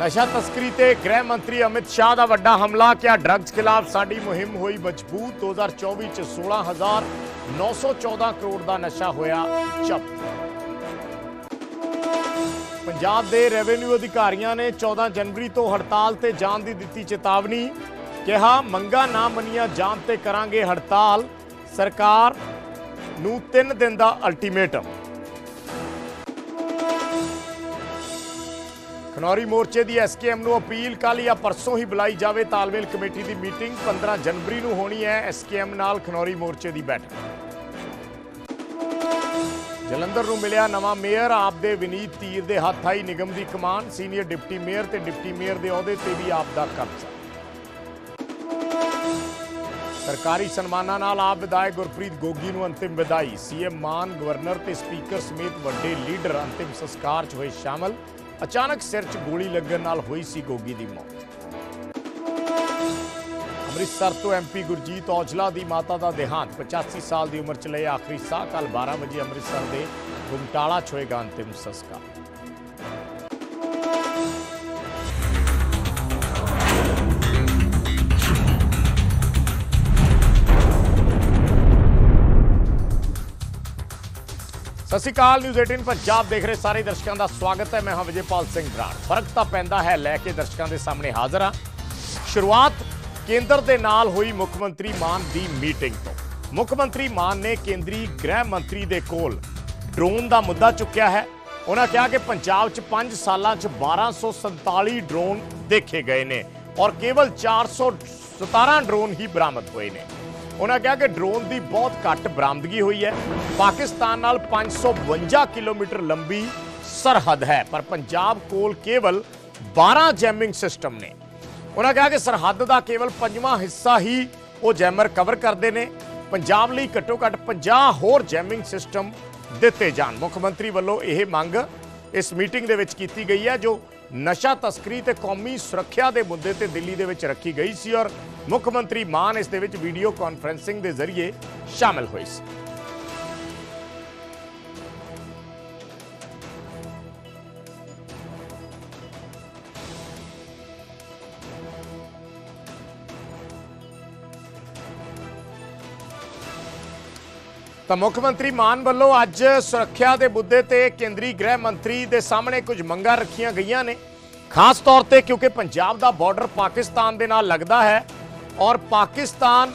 ਨਸ਼ਾ ਤਸਕਰੀ ਤੇ ਗ੍ਰਹਿ ਮੰਤਰੀ ਅਮਿਤ ਸ਼ਾਹ ਦਾ ਵੱਡਾ ਹਮਲਾ, ਕਿਹਾ ਡਰੱਗਸ ਖਿਲਾਫ ਸਾਡੀ ਮੁਹਿੰਮ ਹੋਈ ਮਜ਼ਬੂਤ। 2024 ਚ 16914 ਕਰੋੜ ਦਾ ਨਸ਼ਾ ਹੋਇਆ ਜ਼ਬਤ। ਪੰਜਾਬ ਦੇ ਰੈਵਨਿਊ ਅਧਿਕਾਰੀਆਂ ਨੇ 14 ਜਨਵਰੀ ਤੋਂ ਹੜਤਾਲ ਤੇ ਜਾਣ ਦੀ ਦਿੱਤੀ ਚੇਤਾਵਨੀ, ਕਿਹਾ ਮੰਗਾ ਨਾ ਮੰਨੀਆਂ ਜਾਣ ਤੇ ਕਰਾਂਗੇ ਹੜਤਾਲ। ਸਰਕਾਰ ਨੂੰ 3 ਦਿਨ ਦਾ ਅਲਟੀਮੇਟਮ ਖਨੌਰੀ ਮੋਰਚੇ ਦੀ ਐਸਕੇਐਮ ਨੂੰ ਅਪੀਲ ਕੱਲ ਜਾਂ ਪਰਸੋਂ ਹੀ ਬੁਲਾਈ ਜਾਵੇ ਤਾਲਮੇਲ ਕਮੇਟੀ ਦੀ ਮੀਟਿੰਗ। 15 ਜਨਵਰੀ ਨੂੰ ਹੋਣੀ ਹੈ ਐਸਕੇਐਮ ਨਾਲ ਖਨੌਰੀ ਮੋਰਚੇ ਦੀ ਬੈਠਕ। ਜਲੰਧਰ ਨੂੰ ਮਿਲਿਆ ਨਵਾਂ ਮੇਅਰ, ਆਪ ਦੇ ਵਿਨੀਤ ਤੀਰ ਦੇ ਹੱਥ ਆਈ ਨਿਗਮ ਦੀ ਕਮਾਨ। ਸੀਨੀਅਰ ਡਿਪਟੀ ਮੇਅਰ ਤੇ ਡਿਪਟੀ ਮੇਅਰ ਦੇ ਅਹੁਦੇ ਤੇ ਵੀ ਆਪ ਦਾ ਕਬਜ਼ਾ। ਸਰਕਾਰੀ ਸਨਮਾਨਾਂ ਨਾਲ ਆਪ ਵਿਧਾਇਕ ਗੁਰਪ੍ਰੀਤ ਗੋਗੀ ਨੂੰ ਅੰਤਿਮ ਵਿਦਾਈ। ਸੀਐਮ, ਮਾਨ ਗਵਰਨਰ ਤੇ ਸਪੀਕਰ ਸਮੇਤ ਵੱਡੇ ਲੀਡਰ ਅੰਤਿਮ ਸੰਸਕਾਰ 'ਚ ਹੋਏ ਸ਼ਾਮਲ। ਅਚਾਨਕ ਸਿਰ 'ਚ ਗੋਲੀ ਲੱਗਣ ਨਾਲ ਹੋਈ ਸੀ ਗੋਗੀ ਦੀ ਮੌਤ। ਅੰਮ੍ਰਿਤਸਰ ਤੋਂ ਐਮਪੀ ਗੁਰਜੀਤ ਔਜਲਾ ਦੀ ਮਾਤਾ ਦਾ ਦੇਹਾਂਤ 85 ਸਾਲ ਦੀ ਉਮਰ 'ਚ ਲਏ ਆਖਰੀ ਸਾਹ ਕੱਲ 12 ਵਜੇ ਅੰਮ੍ਰਿਤਸਰ ਦੇ ਗੁਮਟਾਲਾ 'ਚ ਹੋਏਗਾ ਅੰਤਿਮ ਸੰਸਕਾਰ। ਸਤਿ ਸ਼੍ਰੀ ਅਕਾਲ ਨਿਊਜ਼ 18 ਪੰਜਾਬ ਦੇਖ ਰਹੇ ਸਾਰੇ ਦਰਸ਼ਕਾਂ ਦਾ ਸਵਾਗਤ ਹੈ। ਮੈਂ ਹਾਂ ਵਿਜੇਪਾਲ ਸਿੰਘ ਬਰਾੜ। ਫ਼ਰਕ ਤਾਂ ਪੈਂਦਾ ਹੈ, ਲੈ ਕੇ ਦਰਸ਼ਕਾਂ ਦੇ ਸਾਹਮਣੇ ਹਾਜ਼ਰ ਹਾਂ। ਸ਼ੁਰੂਆਤ ਕੇਂਦਰ ਦੇ ਨਾਲ ਹੋਈ ਮੁੱਖ ਮੰਤਰੀ ਮਾਨ ਦੀ ਮੀਟਿੰਗ ਤੋਂ। ਮੁੱਖ ਮੰਤਰੀ ਮਾਨ ਨੇ ਕੇਂਦਰੀ ਗ੍ਰਹਿ ਮੰਤਰੀ ਦੇ ਕੋਲ ਡਰੋਨ ਦਾ ਮੁੱਦਾ ਚੁੱਕਿਆ ਹੈ। ਉਹਨਾਂ ਕਿਹਾ ਕਿ ਪੰਜਾਬ 'ਚ 5 ਸਾਲਾਂ 'ਚ 1247 ਡਰੋਨ ਦੇਖੇ ਗਏ ਨੇ ਔਰ ਕੇਵਲ 417 ਡਰੋਨ ਹੀ ਬਰਾਮਦ ਹੋਏ ਨੇ। ਉਹਨਾਂ ਕਿਹਾ ਕਿ ਡਰੋਨ ਦੀ ਬਹੁਤ ਘੱਟ ਬਰਾਮਦਗੀ ਹੋਈ ਹੈ। ਪਾਕਿਸਤਾਨ ਨਾਲ 552 ਕਿਲੋਮੀਟਰ ਲੰਬੀ ਸਰਹੱਦ ਹੈ, ਪਰ ਪੰਜਾਬ ਕੋਲ ਕੇਵਲ 12 ਜੈਮਿੰਗ ਸਿਸਟਮ ਨੇ। ਉਹਨਾਂ ਕਿਹਾ ਕਿ ਸਰਹੱਦ ਦਾ ਕੇਵਲ ਪੰਜਵਾਂ ਹਿੱਸਾ ਹੀ ਉਹ ਜੈਮਰ ਕਵਰ ਕਰਦੇ ਨੇ। ਪੰਜਾਬ ਲਈ ਘੱਟੋ ਘੱਟ 50 ਹੋਰ ਜੈਮਿੰਗ ਸਿਸਟਮ ਦਿੱਤੇ ਜਾਣ। ਮੁੱਖ ਮੰਤਰੀ ਵੱਲੋਂ ਇਹ ਮੰਗ ਇਸ ਮੀਟਿੰਗ ਦੇ ਵਿੱਚ ਕੀਤੀ ਗਈ ਹੈ, ਜੋ ਨਸ਼ਾ ਤਸਕਰੀ ਤੇ ਕੌਮੀ ਸੁਰੱਖਿਆ ਦੇ ਮੁੱਦੇ ਤੇ ਦਿੱਲੀ ਦੇ ਵਿੱਚ ਰੱਖੀ ਗਈ ਸੀ ਔਰ ਮੁੱਖ ਮੰਤਰੀ ਮਾਨ ਇਸ ਦੇ ਵਿੱਚ ਵੀਡੀਓ ਕਾਨਫਰੈਂਸਿੰਗ ਦੇ ਜ਼ਰੀਏ ਸ਼ਾਮਲ ਹੋਏ ਸੀ। ਤਾਂ ਮੁੱਖ ਮੰਤਰੀ ਮਾਨ ਵੱਲੋਂ ਅੱਜ ਸੁਰੱਖਿਆ ਦੇ ਮੁੱਦੇ ਤੇ ਕੇਂਦਰੀ ਗ੍ਰਹਿ ਮੰਤਰੀ ਦੇ ਸਾਹਮਣੇ ਕੁਝ ਮੰਗਾਂ ਰੱਖੀਆਂ ਗਈਆਂ ਨੇ। ਖਾਸ ਤੌਰ ਤੇ ਕਿਉਂਕਿ ਪੰਜਾਬ ਦਾ ਬਾਰਡਰ ਪਾਕਿਸਤਾਨ ਦੇ ਨਾਲ ਲੱਗਦਾ ਹੈ ਔਰ ਪਾਕਿਸਤਾਨ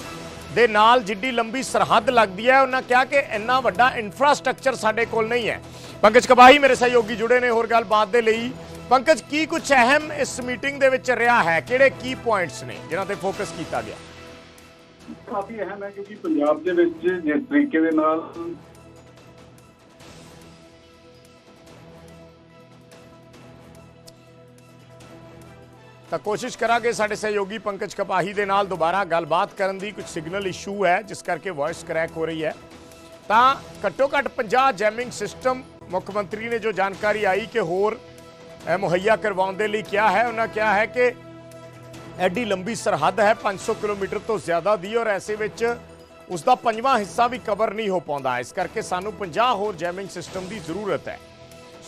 ਦੇ ਨਾਲ ਜਿੱਡੀ ਲੰਬੀ ਸਰਹੱਦ ਲੱਗਦੀ ਹੈ, ਉਹਨਾਂ ਕਿਹਾ ਕਿ ਇੰਨਾ ਵੱਡਾ ਇਨਫਰਾਸਟ੍ਰਕਚਰ ਸਾਡੇ ਕੋਲ ਨਹੀਂ ਹੈ। ਪੰਕਜ ਕਬਾਈ ਮੇਰੇ ਸਹਿਯੋਗੀ ਜੁੜੇ ਨੇ, ਹੋਰ ਗੱਲਬਾਤ ਦੇ ਲਈ। ਪੰਕਜ, ਕੀ ਕੁਝ ਅਹਿਮ ਇਸ ਮੀਟਿੰਗ ਦੇ ਵਿੱਚ ਰਿਹਾ ਹੈ? ਕਿਹੜੇ ਕੀ ਪੁਆਇੰਟਸ ਨੇ ਜਿਨ੍ਹਾਂ ਤੇ ਫੋਕਸ ਕੀਤਾ ਗਿਆ? ਕਾਫੀ ਅਹਿਮ ਹੈ ਕਿਉਂਕਿ ਪੰਜਾਬ ਦੇ ਵਿੱਚ ਜਿਸ ਤਰੀਕੇ ਦੇ ਨਾਲ ਤਾਂ ਕੋਸ਼ਿਸ਼ ਕਰਾਂਗੇ ਸਾਡੇ ਸਹਿਯੋਗੀ ਪੰਕਜ ਕਪਾਹੀ ਦੇ ਨਾਲ ਦੁਬਾਰਾ ਗੱਲਬਾਤ ਕਰਨ ਦੀ। ਕੁਝ ਸਿਗਨਲ ਇਸ਼ੂ ਹੈ, ਜਿਸ ਕਰਕੇ ਵਾਇਸ ਕਰੈਕ ਹੋ ਰਹੀ ਹੈ। ਤਾਂ ਘੱਟੋ ਘੱਟ 50 ਜੈਮਿੰਗ ਸਿਸਟਮ ਮੁੱਖ ਮੰਤਰੀ ਨੇ ਜੋ ਜਾਣਕਾਰੀ ਆਈ ਕਿ ਹੋਰ ਮੁਹੱਈਆ ਕਰਵਾਉਣ ਦੇ ਲਈ ਕਿਹਾ ਹੈ, ਉਹਨਾਂ ਕਿਹਾ ਹੈ ਕਿ ਐਡੀ ਲੰਬੀ ਸਰਹੱਦ ਹੈ 500 ਕਿਲੋਮੀਟਰ ਤੋਂ ਜ਼ਿਆਦਾ ਦੀ, ਔਰ ਐਸੇ ਵਿੱਚ ਉਸ ਦਾ ਪੰਜਵਾਂ ਹਿੱਸਾ ਵੀ ਕਵਰ ਨਹੀਂ ਹੋ ਪਾਉਂਦਾ। ਇਸ ਕਰਕੇ ਸਾਨੂੰ 50 ਹੋਰ ਜੈਮਿੰਗ ਸਿਸਟਮ ਦੀ ਜ਼ਰੂਰਤ ਹੈ।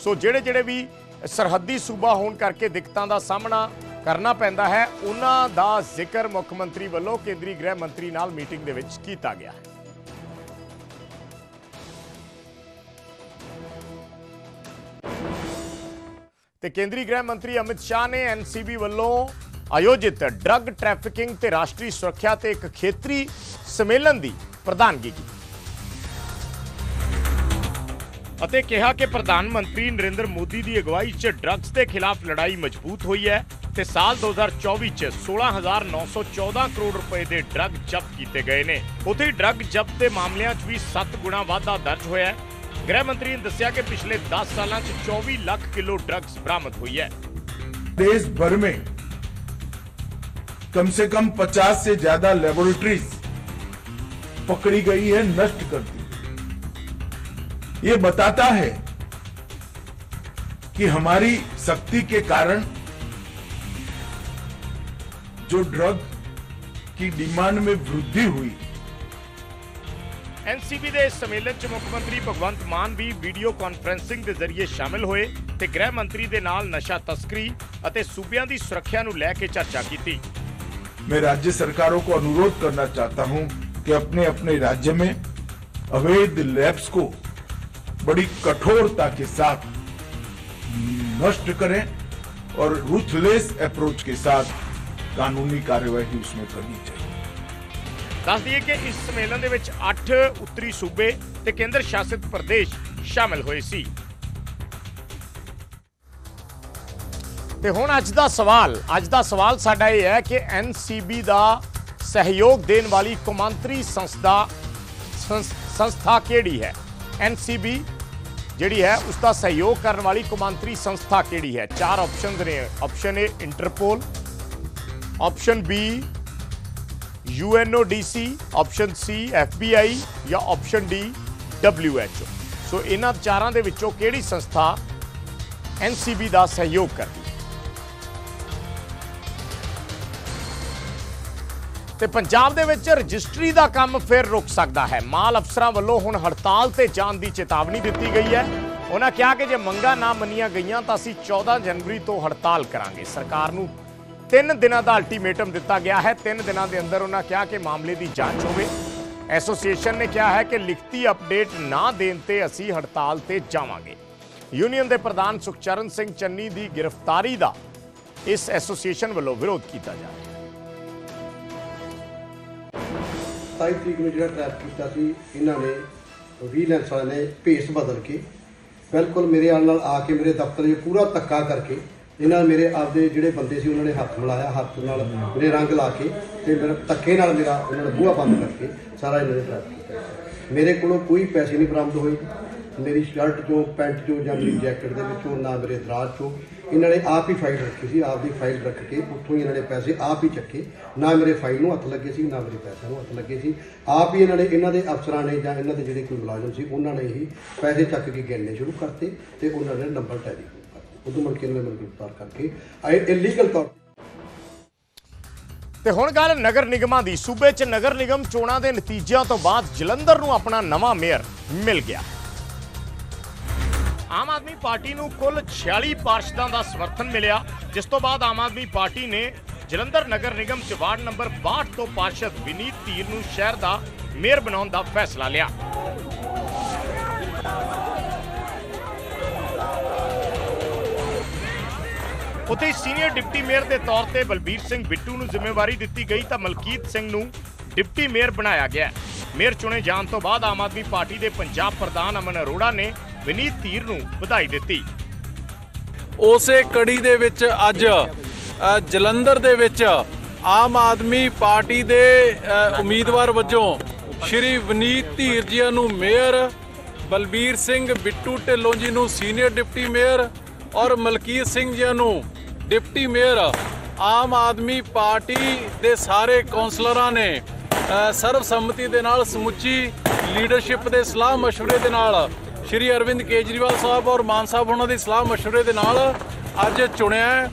ਸੋ ਜਿਹੜੇ ਜਿਹੜੇ ਵੀ ਸਰਹੱਦੀ ਸੂਬਾ ਹੋਣ ਕਰਕੇ ਦਿੱਕਤਾਂ ਦਾ ਸਾਹਮਣਾ ਕਰਨਾ ਪੈਂਦਾ ਹੈ, ਉਹਨਾਂ ਦਾ ਜ਼ਿਕਰ ਮੁੱਖ ਮੰਤਰੀ ਵੱਲੋਂ ਕੇਂਦਰੀ ਗ੍ਰਹਿ ਮੰਤਰੀ ਨਾਲ ਮੀਟਿੰਗ ਦੇ ਵਿੱਚ ਕੀਤਾ ਗਿਆ ਹੈ। ਤੇ ਕੇਂਦਰੀ ਗ੍ਰਹਿ ਮੰਤਰੀ ਅਮਿਤ ਸ਼ਾਹ ਨੇ ਐਨਸੀਬੀ ਵੱਲੋਂ ਆਯੋਜਿਤ ਡਰੱਗ ਟ੍ਰੈਫਿਕਿੰਗ ਤੇ ਰਾਸ਼ਟਰੀ ਸੁਰੱਖਿਆ ਤੇ ਇੱਕ ਖੇਤਰੀ ਸੰਮੇਲਨ ਦੀ ਪ੍ਰਧਾਨਗੀ ਕੀਤੀ। ਅਤੇ ਕਿਹਾ ਕਿ ਪ੍ਰਧਾਨ ਮੰਤਰੀ ਨਰਿੰਦਰ ਮੋਦੀ ਦੀ ਅਗਵਾਈ 'ਚ ਡਰੱਗਸ ਦੇ ਖਿਲਾਫ ਲੜਾਈ ਮਜ਼ਬੂਤ ਹੋਈ ਹੈ ਤੇ ਸਾਲ 2024 'ਚ 16914 ਕਰੋੜ ਰੁਪਏ ਦੇ ਡਰੱਗ ਜ਼ਬਤ ਕੀਤੇ ਗਏ ਨੇ। ਉਥੇ ਡਰੱਗ ਜ਼ਬਤ ਦੇ ਮਾਮਲਿਆਂ 'ਚ ਵੀ 7 ਗੁਣਾ ਵਾਧਾ ਦਰਜ ਹੋਇਆ ਹੈ। ਗ੍ਰਹਿ ਮੰਤਰੀ ਨੇ ਦੱਸਿਆ ਕਿ ਪਿਛਲੇ 10 ਸਾਲਾਂ 'ਚ 24 ਲੱਖ ਕਿਲੋ ਡਰੱਗਸ ਬਰਾਮਦ ਹੋਈ ਹੈ। ਦੇਸ਼ ਭਰ ਵਿੱਚ कम से कम 50 से ज्यादा लेबोरेटरीज पकड़ी गई है नष्ट कर दी ये बताता है कि हमारी शक्ति के कारण जो ड्रग की डिमांड में वृद्धि हुई ਐਨਸੀਬੀ ਦੇ ਇਸ ਸੰਮੇਲਨ 'ਚ ਮੁੱਖ ਮੰਤਰੀ ਭਗਵੰਤ ਮਾਨ ਵੀ ਵੀਡੀਓ ਕਾਨਫਰੈਂਸਿੰਗ ਦੇ ਜ਼ਰੀਏ ਸ਼ਾਮਿਲ ਹੋਏ ਤੇ ਗ੍ਰਹਿ ਮੰਤਰੀ ਦੇ ਨਾਲ ਨਸ਼ਾ ਤਸਕਰੀ ਅਤੇ ਸੂਬਿਆਂ ਦੀ ਸੁਰੱਖਿਆ ਨੂੰ ਲੈ ਕੇ ਚਰਚਾ ਕੀਤੀ मैं राज्य सरकारों को अनुरोध करना चाहता हूं कि अपने अपने राज्य में अवैध लैब्स को बड़ी कठोरता के साथ नष्ट करें और रूथलेस अप्रोच के साथ कानूनी कार्यवाही उसमें करनी चाहिए ਦੱਸ ਦਈਏ ਕਿ ਇਸ ਸੰਮੇਲਨ ਦੇ ਵਿੱਚ 8 ਉੱਤਰੀ ਸੂਬੇ ਤੇ ਕੇਂਦਰ ਸ਼ਾਸਿਤ ਪ੍ਰਦੇਸ਼ ਸ਼ਾਮਲ ਹੋਏ ਸੀ ਤੇ ਹੁਣ ਅੱਜ ਦਾ ਸਵਾਲ, ਅੱਜ ਦਾ ਸਵਾਲ ਸਾਡਾ ਇਹ ਹੈ ਕਿ ਐਨਸੀਬੀ ਦਾ ਸਹਿਯੋਗ ਦੇਣ ਵਾਲੀ ਕੌਮਾਂਤਰੀ ਸੰਸਥਾ, ਸੰਸ- ਸੰਸਥਾ ਕਿਹੜੀ ਹੈ? ਐਨਸੀਬੀ ਜਿਹੜੀ ਹੈ ਉਸ ਦਾ ਸਹਿਯੋਗ ਕਰਨ ਵਾਲੀ ਕੌਮਾਂਤਰੀ ਸੰਸਥਾ ਕਿਹੜੀ ਹੈ? ਚਾਰ ਆਪਸ਼ਨਸ ਨੇ option A Interpol option B UNODC option C FBI ਜਾਂ ਆਪਸ਼ਨ ਡੀ WHO ਸੋ ਇਹਨਾਂ ਚਾਰਾਂ ਦੇ ਵਿੱਚੋਂ ਕਿਹੜੀ ਸੰਸਥਾ NCB ਦਾ ਸਹਿਯੋਗ ਕਰਦੀ ਤੇ ਪੰਜਾਬ ਦੇ ਵਿੱਚ ਰਜਿਸਟਰੀ ਦਾ ਕੰਮ ਫਿਰ ਰੁਕ ਸਕਦਾ ਹੈ। ਮਾਲ ਅਫਸਰਾਂ ਵੱਲੋਂ ਹੁਣ ਹੜਤਾਲ ਤੇ ਜਾਣ ਦੀ ਚੇਤਾਵਨੀ ਦਿੱਤੀ ਗਈ ਹੈ। ਉਹਨਾਂ ਕਿਹਾ ਕਿ ਜੇ ਮੰਗਾਂ ਨਾ ਮੰਨੀਆਂ ਗਈਆਂ ਤਾਂ ਅਸੀਂ 14 ਜਨਵਰੀ ਤੋਂ ਹੜਤਾਲ ਕਰਾਂਗੇ। ਸਰਕਾਰ ਨੂੰ ਤਿੰਨ ਦਿਨਾਂ ਦਾ ਅਲਟੀਮੇਟਮ ਦਿੱਤਾ ਗਿਆ ਹੈ। ਤਿੰਨ ਦਿਨਾਂ ਦੇ ਅੰਦਰ ਉਹਨਾਂ ਕਿਹਾ ਕਿ ਮਾਮਲੇ ਦੀ ਜਾਂਚ ਹੋਵੇ। ਐਸੋਸੀਏਸ਼ਨ ਨੇ ਕਿਹਾ ਹੈ ਕਿ ਲਿਖਤੀ ਅਪਡੇਟ ਨਾ ਦੇਣ ਤੇ ਅਸੀਂ ਹੜਤਾਲ ਤੇ ਜਾਵਾਂਗੇ। ਯੂਨੀਅਨ ਦੇ ਪ੍ਰਧਾਨ ਸੁਖਚਰਨ ਸਿੰਘ ਚੰਨੀ ਦੀ ਗ੍ਰਿਫਤਾਰੀ ਦਾ ਇਸ ਐਸੋਸੀਏਸ਼ਨ ਵੱਲੋਂ ਵਿਰੋਧ ਕੀਤਾ ਜਾ ਰਿਹਾ ਹੈ। 27 ਤਰੀਕ ਨੂੰ ਜਿਹੜਾ ਟਰੈਪ ਕੀਤਾ ਸੀ, ਇਹਨਾਂ ਨੇ ਵੀਲੈਂਸ ਵਾਲਿਆਂ ਨੇ ਭੇਸ ਬਦਲ ਕੇ, ਬਿਲਕੁਲ ਮੇਰੇ ਆਲ ਨਾਲ ਆ ਕੇ ਮੇਰੇ ਦਫ਼ਤਰ 'ਚ ਪੂਰਾ ਧੱਕਾ ਕਰਕੇ, ਇਹਨਾਂ ਮੇਰੇ ਆਪਦੇ ਜਿਹੜੇ ਬੰਦੇ ਸੀ, ਉਹਨਾਂ ਨੇ ਹੱਥ ਮਿਲਾਇਆ, ਹੱਥ ਨਾਲ ਮੇਰੇ ਰੰਗ ਲਾ ਕੇ ਤੇ ਮੇਰੇ ਧੱਕੇ ਨਾਲ ਮੇਰਾ ਉਹਨਾਂ ਨੇ ਬੂਹਾ ਬੰਦ ਕਰਕੇ ਸਾਰਾ ਇਹਨਾਂ ਨੇ ਟਰੈਪ ਕੀਤਾ ਮੇਰੇ ਕੋਲੋਂ ਕੋਈ ਪੈਸੇ ਨਹੀਂ ਬਰਾਮਦ ਹੋਏ। ਮੇਰੀ ਸ਼ਰਟ ਚੋਂ, ਪੈਂਟ ਚੋਂ ਜਾਂ ਮੇਰੀ ਜੈਕਟ ਦੇ ਵਿੱਚੋਂ, ਨਾ ਮੇਰੇ ਦਰਾਜ ਚੋਂ ਇਹਨਾਂ ਨੇ ਆਪ ਹੀ ਫਾਈਲ ਰੱਖੀ ਸੀ, ਆਪ ਦੀ ਫਾਈਲ ਰੱਖ ਕੇ ਉੱਥੋਂ ਹੀ ਇਹਨਾਂ ਨੇ ਪੈਸੇ ਆਪ ਹੀ ਚੱਕੇ। ਨਾ ਮੇਰੇ ਫਾਈਲ ਨੂੰ ਹੱਥ ਲੱਗੇ ਸੀ, ਨਾ ਮੇਰੇ ਪੈਸਿਆਂ ਨੂੰ ਹੱਥ ਲੱਗੇ ਸੀ। ਆਪ ਹੀ ਇਹਨਾਂ ਨੇ, ਇਹਨਾਂ ਦੇ ਅਫਸਰਾਂ ਨੇ ਜਾਂ ਇਹਨਾਂ ਦੇ ਜਿਹੜੇ ਕੋਈ ਮੁਲਾਜ਼ਮ ਸੀ, ਉਹਨਾਂ ਨੇ ਹੀ ਪੈਸੇ ਚੱਕ ਕੇ ਗਿਣਨੇ ਸ਼ੁਰੂ ਕਰਤੇ ਤੇ ਉਹਨਾਂ ਨੇ ਨੰਬਰ ਟੈਲੀ ਕਰਤੇ। ਉਦੋਂ ਮੁੜ ਕੇ ਇਹਨਾਂ ਨੇ ਮੈਨੂੰ ਗ੍ਰਿਫਤਾਰ ਕਰਕੇ ਆਏ ਇਲੀਗਲ ਤੌਰ ਤੇ। ਤੇ ਹੁਣ ਗੱਲ ਨਗਰ ਨਿਗਮਾਂ ਦੀ। ਸੂਬੇ 'ਚ ਨਗਰ ਨਿਗਮ ਚੋਣਾਂ ਦੇ ਨਤੀਜਿਆਂ ਤੋਂ ਬਾਅਦ ਜਲੰਧਰ ਨੂੰ ਆਪਣਾ ਨਵਾਂ ਮੇਅਰ ਮਿਲ ਗਿਆ। ਆਮ ਆਦਮੀ ਪਾਰਟੀ ਨੂੰ ਕੁੱਲ 46 ਪਾਰਸ਼ਦਾਂ ਦਾ ਸਮਰਥਨ ਮਿਲਿਆ, ਜਿਸ ਤੋਂ ਬਾਅਦ ਆਮ ਆਦਮੀ ਪਾਰਟੀ ਨੇ ਜਲੰਧਰ ਨਗਰ ਨਿਗਮ 'ਚ ਵਾਰਡ ਨੰਬਰ 62 ਤੋਂ ਪਾਰਸ਼ਦ ਵਿਨੀਤ ਧੀਰ ਨੂੰ ਸ਼ਹਿਰ ਦਾ ਮੇਅਰ ਬਣਾਉਣ ਦਾ ਫੈਸਲਾ ਲਿਆ। ਉੱਥੇ ਸੀਨੀਅਰ ਡਿਪਟੀ ਮੇਅਰ ਦੇ ਤੌਰ ਤੇ ਬਲਬੀਰ ਸਿੰਘ ਬਿੱਟੂ ਨੂੰ ਜ਼ਿੰਮੇਵਾਰੀ ਦਿੱਤੀ ਗਈ ਤਾਂ ਮਲਕੀਤ ਸਿੰਘ ਨੂੰ ਡਿਪਟੀ ਮੇਅਰ ਬਣਾਇਆ ਗਿਆ। ਮੇਅਰ ਚੁਣੇ ਜਾਣ ਤੋਂ ਬਾਅਦ ਆਮ ਆਦਮੀ ਪਾਰਟੀ ਦੇ ਪੰਜਾਬ ਪ੍ਰਧਾਨ ਅਮਨ ਅਰੋੜਾ ਨੇ ਵਿਨੀਤ ਧੀਰ ਨੂੰ ਵਧਾਈ ਦਿੱਤੀ ਉਸੇ ਕੜੀ ਦੇ ਵਿੱਚ ਅੱਜ ਅ, ਜਲੰਧਰ ਦੇ ਵਿੱਚ ਆਮ ਆਦਮੀ ਪਾਰਟੀ ਦੇ ਅ, ਉਮੀਦਵਾਰ ਵਜੋਂ ਸ਼੍ਰੀ ਵਨੀਤ ਧੀਰ ਜੀ ਨੂੰ ਮੇਅਰ ਬਲਬੀਰ ਸਿੰਘ ਬਿੱਟੂ ਢਿੱਲੋਂ ਜੀ ਨੂੰ ਸੀਨੀਅਰ ਡਿਪਟੀ ਮੇਅਰ ਔਰ ਮਲਕੀਤ ਸਿੰਘ ਜੀ ਨੂੰ deputy mayor Aam Aadmi party ਦੇ ਸਾਰੇ ਕੌਂਸਲਰਾਂ ਨੇ ਅ, ਸਰਬਸੰਮਤੀ ਦੇ ਨਾਲ ਸਮੁੱਚੀ ਲੀਡਰਸ਼ਿਪ ਦੇ ਸਲਾਹ مشورے ਦੇ ਨਾਲ ਸ਼੍ਰੀ ਅਰਵਿੰਦ ਕੇਜਰੀਵਾਲ ਸਾਹਿਬ ਔਰ ਮਾਨ ਸਾਹਿਬ ਉਹਨਾਂ ਦੀ ਸਲਾਹ مشورے ਦੇ ਨਾਲ ਅੱਜ ਚੁਣਿਆ ਹੈ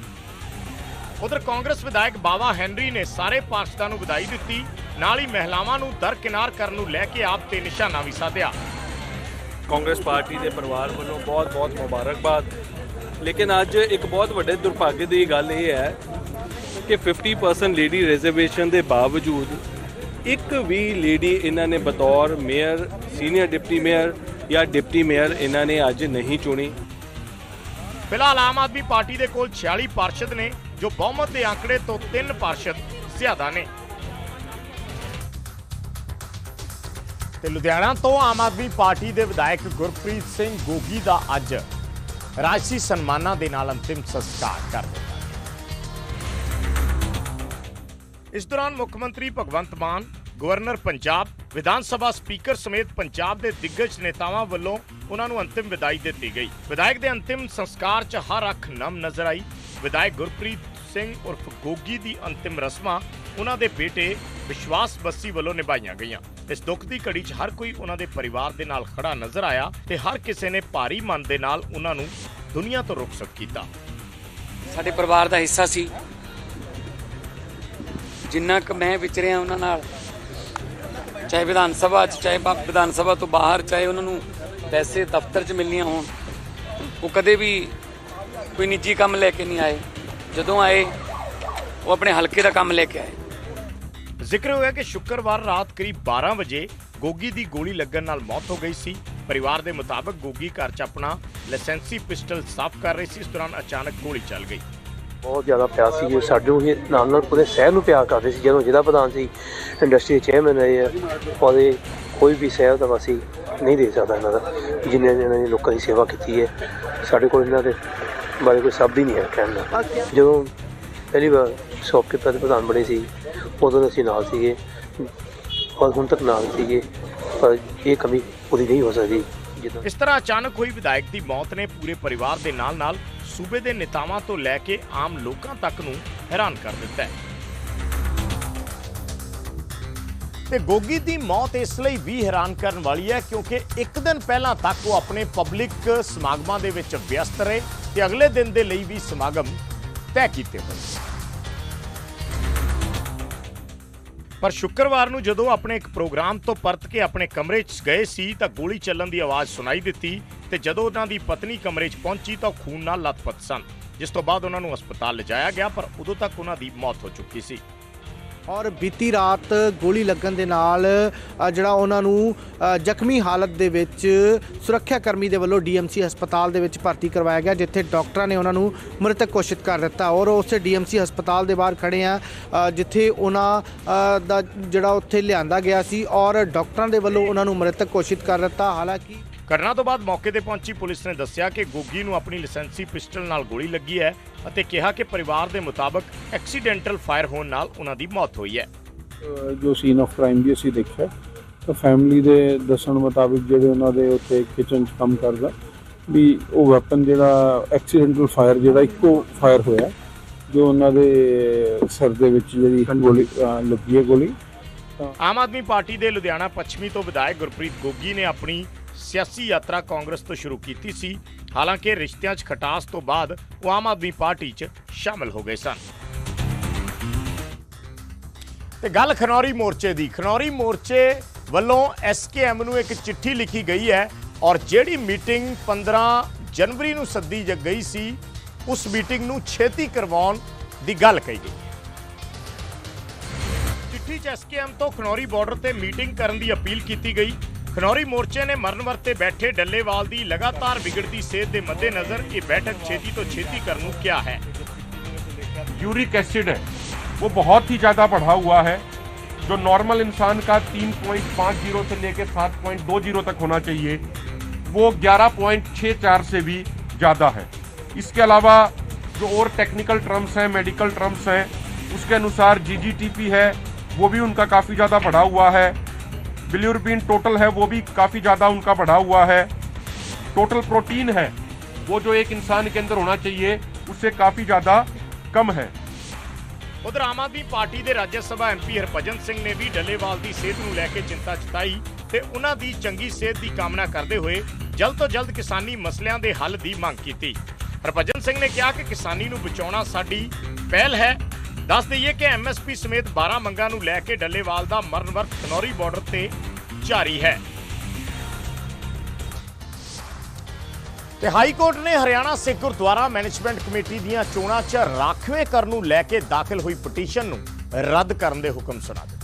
ਉਧਰ ਕਾਂਗਰਸ ਵਿਧਾਇਕ ਬਾਵਾ ਹੈਨਰੀ ਨੇ ਸਾਰੇ ਪਾਰਸ਼ਦਾਂ ਨੂੰ ਵਧਾਈ ਦਿੱਤੀ ਨਾਲ ਹੀ ਮਹਿਲਾਵਾਂ ਨੂੰ ਦਰਕਿਨਾਰ ਕਰਨ ਨੂੰ ਲੈ ਕੇ ਆਪ ਤੇ ਨਿਸ਼ਾਨਾ ਵੀ ਸਾਧਿਆ ਕਾਂਗਰਸ ਪਾਰਟੀ ਦੇ ਪਰਿਵਾਰ ਵੱਲੋਂ ਬਹੁਤ-ਬਹੁਤ ਮੁਬਾਰਕਬਾਦ ਲੇਕਿਨ ਅੱਜ ਇੱਕ ਬਹੁਤ ਵੱਡੇ ਦੁਰਭਾਗੇ ਦੀ ਗੱਲ ਇਹ ਹੈ ਕਿ 50% ਲੇਡੀ ਰਿਜ਼ਰਵੇਸ਼ਨ ਦੇ ਬਾਵਜੂਦ ਇੱਕ ਵੀ ਲੇਡੀ ਇਹਨਾਂ ਨੇ ਬਤੌਰ ਮੇਅਰ ਸੀਨੀਅਰ ਡਿਪਟੀ ਮੇਅਰ ਜਾਂ ਡਿਪਟੀ ਮੇਅਰ ਇਹਨਾਂ ਨੇ ਅੱਜ ਨਹੀਂ ਚੁਣੀ। ਫਿਲਹਾਲ ਆਮ ਆਦਮੀ ਪਾਰਟੀ ਦੇ ਕੋਲ 46 ਪਾਰਸ਼ਦ ਨੇ, ਜੋ ਬਹੁਮਤ ਦੇ ਆંકੜੇ ਤੋਂ 3 ਪਾਰਸ਼ਦ ਜ਼ਿਆਦਾ ਨੇ। ਤੇ ਲੁਧਿਆਣਾ ਤੋਂ ਆਮ ਆਦਮੀ ਪਾਰਟੀ ਦੇ ਵਿਧਾਇਕ ਗੁਰਪ੍ਰੀਤ ਸਿੰਘ ਗੋਗੀ ਦਾ ਅੱਜ ਰਾਜਸੀ ਸਨਮਾਨਾਂ ਦੇ ਨਾਲ ਅੰਤਿਮ ਸੰਸਕਾਰ ਕਰ ਦਿੱਤਾ ਇਸ ਦੌਰਾਨ ਮੁੱਖ ਮੰਤਰੀ ਭਗਵੰਤ ਮਾਨ, ਗਵਰਨਰ ਪੰਜਾਬ ਵਿਧਾਨ ਸਭਾ ਸਪੀਕਰ ਸਮੇਤ ਪੰਜਾਬ ਦੇ ਦਿੱਗਜ ਨੇਤਾਵਾਂ ਵੱਲੋਂ ਉਹਨਾਂ ਨੂੰ ਅੰਤਿਮ ਵਿਦਾਈ ਦਿੱਤੀ ਗਈ। ਵਿਧਾਇਕ ਦੇ ਅੰਤਿਮ ਸੰਸਕਾਰ 'ਚ ਹਰ ਅੱਖ ਨਮ ਨਜ਼ਰ ਆਈ। ਵਿਧਾਇਕ ਗੁਰਪ੍ਰੀਤ ਸਿੰਘ ਉਰਫ ਗੋਗੀ ਦੀ ਅੰਤਿਮ ਰਸਮਾਂ ਉਹਨਾਂ ਦੇ ਬੇਟੇ ਵਿਸ਼ਵਾਸ ਬੱਸੀ ਵੱਲੋਂ ਨਿਭਾਈਆਂ ਗਈਆਂ। ਇਸ ਦੁੱਖ ਦੀ ਘੜੀ 'ਚ ਹਰ ਕੋਈ ਉਹਨਾਂ ਦੇ ਪਰਿਵਾਰ ਦੇ ਨਾਲ ਖੜਾ ਨਜ਼ਰ ਆਇਆ ਤੇ ਹਰ ਕਿਸੇ ਨੇ ਭਾਰੀ ਮਨ ਦੇ ਨਾਲ ਉਹਨਾਂ ਨੂੰ ਦੁਨੀਆ ਤੋਂ ਰੁਖਸਤ ਕੀਤਾ। ਸਾਡੇ ਪਰਿਵਾਰ ਦਾ ਹਿੱਸਾ ਸੀ। ਜਿੰਨਾ ਕੁ ਮੈਂ ਵਿਚਰਿਆ ਉਹਨਾਂ ਨਾਲ ਚਾਹੇ ਵਿਧਾਨ ਸਭਾ ਚ, ਚਾਹੇ ਵਿਧਾਨ ਸਭਾ ਤੋਂ ਬਾਹਰ, ਚਾਹੇ ਉਹਨਾਂ ਨੂੰ ਪੈਸੇ ਦਫ਼ਤਰ 'ਚ ਮਿਲਣੀਆਂ ਹੋਣ, ਉਹ ਕਦੇ ਵੀ ਕੋਈ ਨਿੱਜੀ ਕੰਮ ਲੈ ਕੇ ਨਹੀਂ ਆਏ। ਜਦੋਂ ਆਏ, ਉਹ ਆਪਣੇ ਹਲਕੇ ਦਾ ਕੰਮ ਲੈ ਕੇ ਆਏ। ਜ਼ਿਕਰ ਹੋਇਆ ਕਿ ਸ਼ੁੱਕਰਵਾਰ ਰਾਤ ਕਰੀਬ 12 ਵਜੇ ਗੋਗੀ ਦੀ ਗੋਲੀ ਲੱਗਣ ਨਾਲ ਮੌਤ ਹੋ ਗਈ ਸੀ। ਪਰਿਵਾਰ ਦੇ ਮੁਤਾਬਕ ਗੋਗੀ ਘਰ 'ਚ ਆਪਣਾ ਲਾਇਸੈਂਸੀ ਪਿਸਟਲ ਸਾਫ਼ ਕਰ ਰਹੀ ਸੀ। ਇਸ ਦੌਰਾਨ ਅਚਾਨਕ ਗੋਲੀ ਚੱਲ ਗਈ। ਬਹੁਤ ਜ਼ਿਆਦਾ ਪਿਆਰ ਸੀ ਜੀ। ਸਾਡੇ ਨੂੰ ਨਾਲ ਨਾਲ ਪੂਰੇ ਸ਼ਹਿਰ ਨੂੰ ਪਿਆਰ ਕਰਦੇ ਸੀ। ਜਦੋਂ ਜ਼ਿਲ੍ਹਾ ਪ੍ਰਧਾਨ ਸੀ ਇੰਡਸਟਰੀ ਦੇ ਚੇਅਰਮੈਨ ਰਹੇ ਆ, ਉਹਦੇ ਕੋਈ ਵੀ ਸ਼ਹਿਰ ਦਾ ਵਾਸੀ ਨਹੀਂ ਦੇ ਸਕਦਾ ਇਹਨਾਂ ਦਾ। ਜਿੰਨੇ ਇਹਨਾਂ ਨੇ ਲੋਕਾਂ ਦੀ ਸੇਵਾ ਕੀਤੀ ਹੈ, ਸਾਡੇ ਕੋਲ ਇਹਨਾਂ ਦੇ ਬਾਰੇ ਕੋਈ ਸ਼ਬਦ ਹੀ ਨਹੀਂ ਹੈ ਕਹਿਣ ਦਾ। ਜਦੋਂ ਪਹਿਲੀ ਵਾਰ ਸ਼ੌਪਕੀਪਰ ਦੇ ਪ੍ਰਧਾਨ ਬਣੇ ਸੀ, ਉਦੋਂ ਅਸੀਂ ਨਾਲ ਸੀਗੇ। ਔਰ ਹੁਣ ਤੱਕ ਨਾਲ ਸੀਗੇ, ਪਰ ਇਹ ਕਮੀ ਪੂਰੀ ਨਹੀਂ ਹੋ ਸਕਦੀ। ਜਿੱਦਾਂ ਇਸ ਤਰ੍ਹਾਂ ਅਚਾਨਕ ਹੋਈ ਵਿਧਾਇਕ ਦੀ ਮੌਤ ਨੇ ਪੂਰੇ ਪਰਿਵਾਰ ਦੇ ਨਾਲ-ਨਾਲ ਸੂਬੇ ਦੇ ਨੇਤਾਵਾਂ ਤੋਂ ਲੈ ਕੇ ਆਮ ਲੋਕਾਂ ਤੱਕ ਨੂੰ ਹੈਰਾਨ ਕਰ ਦਿੱਤਾ ਹੈ। ਤੇ ਗੋਗੀ ਦੀ ਮੌਤ ਇਸ ਲਈ ਵੀ ਹੈਰਾਨ ਕਰਨ ਵਾਲੀ ਹੈ ਕਿਉਂਕਿ ਇੱਕ ਦਿਨ ਪਹਿਲਾਂ ਤੱਕ ਉਹ ਆਪਣੇ ਪਬਲਿਕ ਸਮਾਗਮਾਂ ਦੇ ਵਿੱਚ ਵਿਅਸਤ ਰਹੇ ਤੇ ਅਗਲੇ ਦਿਨ ਦੇ ਲਈ ਵੀ ਸਮਾਗਮ ਤੈਅ ਕੀਤੇ ਹੋਏ ਪਰ ਸ਼ੁੱਕਰਵਾਰ ਨੂੰ ਜਦੋਂ ਆਪਣੇ ਇੱਕ ਪ੍ਰੋਗਰਾਮ ਤੋਂ ਪਰਤ ਕੇ ਆਪਣੇ ਕਮਰੇ 'ਚ ਗਏ ਸੀ ਤਾਂ ਗੋਲੀ ਚੱਲਣ ਦੀ ਆਵਾਜ਼ ਸੁਣਾਈ ਦਿੱਤੀ ਤੇ ਜਦੋਂ ਉਹਨਾਂ ਦੀ ਪਤਨੀ ਕਮਰੇ 'ਚ ਪਹੁੰਚੀ ਤਾਂ ਉਹ ਖੂਨ ਨਾਲ ਲੱਥਪੱਥ ਸਨ, ਜਿਸ ਤੋਂ ਬਾਅਦ ਉਹਨਾਂ ਨੂੰ ਹਸਪਤਾਲ ਲਿਜਾਇਆ ਗਿਆ, ਪਰ ਉਦੋਂ ਤੱਕ ਉਹਨਾਂ ਦੀ ਮੌਤ ਹੋ ਚੁੱਕੀ ਸੀ। ਔਰ ਬੀਤੀ ਰਾਤ ਗੋਲੀ ਲੱਗਣ ਦੇ ਨਾਲ ਜਿਹੜਾ ਉਹਨਾਂ ਨੂੰ ਜ਼ਖਮੀ ਹਾਲਤ ਦੇ ਵਿੱਚ ਸੁਰੱਖਿਆ ਕਰਮੀ ਦੇ ਵੱਲੋਂ ਡੀਐਮਸੀ ਹਸਪਤਾਲ ਦੇ ਵਿੱਚ ਭਰਤੀ ਕਰਵਾਇਆ ਗਿਆ, ਜਿੱਥੇ ਡਾਕਟਰਾਂ ਨੇ ਉਹਨਾਂ ਨੂੰ ਮ੍ਰਿਤਕ ਘੋਸ਼ਿਤ ਕਰ ਦਿੱਤਾ। ਔਰ ਉਸੇ ਡੀਐਮਸੀ ਹਸਪਤਾਲ ਦੇ ਬਾਹਰ ਖੜੇ ਆ ਜਿੱਥੇ ਉਹਨਾਂ ਦਾ ਜਿਹੜਾ ਉੱਥੇ ਲਿਆਂਦਾ ਗਿਆ ਸੀ। ਔਰ ਡਾਕਟਰਾਂ ਦੇ ਵੱਲੋਂ ਉਹਨਾਂ ਨੂੰ ਮ੍ਰਿਤਕ ਘੋਸ਼ਿਤ ਕਰ ਦਿੱਤਾ। ਹਾਲਾਂਕਿ ਘਟਨਾ ਤੋਂ ਬਾਅਦ ਮੌਕੇ ਤੇ ਪਹੁੰਚੀ ਪੁਲਿਸ ਨੇ ਦੱਸਿਆ ਕਿ ਗੋਗੀ ਨੂੰ ਆਪਣੀ ਲਾਇਸੈਂਸੀ ਪਿਸਟਲ ਨਾਲ ਗੋਲੀ ਲੱਗੀ ਹੈ ਅਤੇ ਕਿਹਾ ਕਿ ਪਰਿਵਾਰ ਦੇ ਮੁਤਾਬਕ ਐਕਸੀਡੈਂਟਲ ਫਾਇਰ ਹੋਣ ਨਾਲ ਉਹਨਾਂ ਦੀ ਮੌਤ ਹੋਈ ਹੈ। ਜੋ ਸੀਨ ਆਫ ਕ੍ਰਾਈਮ ਵੀ ਅਸੀਂ ਦੇਖਿਆ ਤਾਂ ਫੈਮਿਲੀ ਦੇ ਦੱਸਣ ਮੁਤਾਬਿਕ ਜਿਹੜੇ ਉਹਨਾਂ ਦੇ ਉੱਥੇ ਕਿਚਨ 'ਚ ਕੰਮ ਕਰਦਾ ਵੀ ਉਹ ਵੈਪਨ ਜਿਹੜਾ ਐਕਸੀਡੈਂਟਲ ਫਾਇਰ ਜਿਹੜਾ ਇੱਕੋ ਫਾਇਰ ਹੋਇਆ ਜੋ ਉਹਨਾਂ ਦੇ ਸਿਰ ਦੇ ਵਿੱਚ ਜਿਹੜੀ ਗੋਲੀ ਲੱਗੀ ਹੈ ਗੋਲੀ ਆਮ ਆਦਮੀ ਪਾਰਟੀ ਦੇ ਲੁਧਿਆਣਾ ਪੱਛਮੀ ਤੋਂ ਵਿਧਾਇਕ ਗੁਰਪ੍ਰੀਤ ਗੋਗੀ ਨੇ ਆਪਣੀ ਸਿਆਸੀ ਯਾਤਰਾ ਕਾਂਗਰਸ ਤੋਂ ਸ਼ੁਰੂ ਕੀਤੀ ਸੀ, ਹਾਲਾਂਕਿ ਰਿਸ਼ਤਿਆਂ 'ਚ ਖਟਾਸ ਤੋਂ ਬਾਅਦ ਉਹ ਆਮ ਆਦਮੀ ਪਾਰਟੀ 'ਚ ਸ਼ਾਮਲ ਹੋ ਗਏ ਸਨ। ਤੇ ਗੱਲ ਖਨੌਰੀ ਮੋਰਚੇ ਦੀ। ਖਨੌਰੀ ਮੋਰਚੇ ਵੱਲੋਂ ਐਸਕੇਐਮ ਨੂੰ ਇੱਕ ਚਿੱਠੀ ਲਿਖੀ ਗਈ ਹੈ ਔਰ ਜਿਹੜੀ ਮੀਟਿੰਗ 15 ਜਨਵਰੀ ਨੂੰ ਸੱਦੀ ਗਈ ਸੀ, ਉਸ ਮੀਟਿੰਗ ਨੂੰ ਛੇਤੀ ਕਰਵਾਉਣ ਦੀ ਗੱਲ ਕਹੀ ਗਈ। ਚਿੱਠੀ 'ਚ ਐਸਕੇਐਮ ਤੋਂ ਖਨੌਰੀ ਬਾਰਡਰ ਤੇ ਮੀਟਿੰਗ ਕਰਨ ਦੀ ਅਪੀਲ ਕੀਤੀ ਗਈ। ਖਨੌਰੀ ਮੋਰਚੇ ਨੇ ਮਰਨ ਵਰਤੇ ਬੈਠੇ ਡੱਲੇਵਾਲ ਦੀ ਲਗਾਤਾਰ ਵਿਗੜਦੀ ਸਿਹਤ ਦੇ ਮੱਦੇਨਜ਼ਰ ਇਹ ਬੈਠਕ ਛੇਤੀ ਤੋਂ ਛੇਤੀ ਕਰਨ ਨੂੰ ਕਿਹਾ ਹੈ यूरिक एसिड है वो बहुत ही ज़्यादा बढ़ा हुआ है जो नॉर्मल इंसान का 3.50 से लेकर 7.20 तक होना चाहिए वो 11.64 से भी ज़्यादा है इसके अलावा जो और टेक्निकल टर्म्स हैं मेडिकल टर्म्स हैं उसके अनुसार जीजीटीपी है वो भी उनका काफ़ी ज़्यादा बढ़ा हुआ है बिल्यूरबिन टोटल है वो भी काफ़ी ज़्यादा उनका बढ़ा हुआ है टोटल प्रोटीन है वो जो एक इंसान के अंदर होना चाहिए उससे काफ़ी ज़्यादा कम है ਉਧਰ ਆਮ ਆਦਮੀ ਪਾਰਟੀ ਦੇ ਰਾਜ ਸਭਾ ਐਮਪੀ ਹਰਭਜਨ ਸਿੰਘ ਨੇ ਵੀ ਡੱਲੇਵਾਲ ਦੀ ਸਿਹਤ ਨੂੰ ਲੈ ਕੇ ਚਿੰਤਾ ਜਤਾਈ ਤੇ ਉਹਨਾਂ ਦੀ ਚੰਗੀ ਸਿਹਤ ਦੀ ਕਾਮਨਾ ਕਰਦੇ ਹੋਏ ਜਲਦ ਤੋਂ ਜਲਦ ਕਿਸਾਨੀ ਮਸਲਿਆਂ ਦੇ ਹੱਲ ਦੀ ਮੰਗ ਕੀਤੀ ਹਰਭਜਨ ਸਿੰਘ ਨੇ ਕਿਹਾ ਕਿ ਕਿਸਾਨੀ ਨੂੰ ਬਚਾਉਣਾ ਸਾਡੀ ਪਹਿਲ ਹੈ ਦੱਸ ਦਈਏ ਕਿ ਐਮਐਸਪੀ ਸਮੇਤ 12 ਮੰਗਾਂ ਨੂੰ ਲੈ ਕੇ ਡੱਲੇਵਾਲ ਦਾ ਮਰਨ ਵਰਤ ਖਨੌਰੀ ਬਾਰਡਰ ਤੇ ਜਾਰੀ ਹੈ। ਤੇ ਹਾਈ ਕੋਰਟ ਨੇ ਹਰਿਆਣਾ ਸਿੱਖ ਗੁਰਦੁਆਰਾ ਮੈਨੇਜਮੈਂਟ ਕਮੇਟੀ ਦੀਆਂ ਚੋਣਾਂ 'ਚ ਰਾਖਵੇਂ ਕਰਨ ਨੂੰ ਲੈ ਕੇ ਦਾਖਲ ਹੋਈ ਪਟੀਸ਼ਨ ਨੂੰ ਰੱਦ ਕਰਨ ਦੇ ਹੁਕਮ ਸੁਣਾ ਦਿੱਤੇ।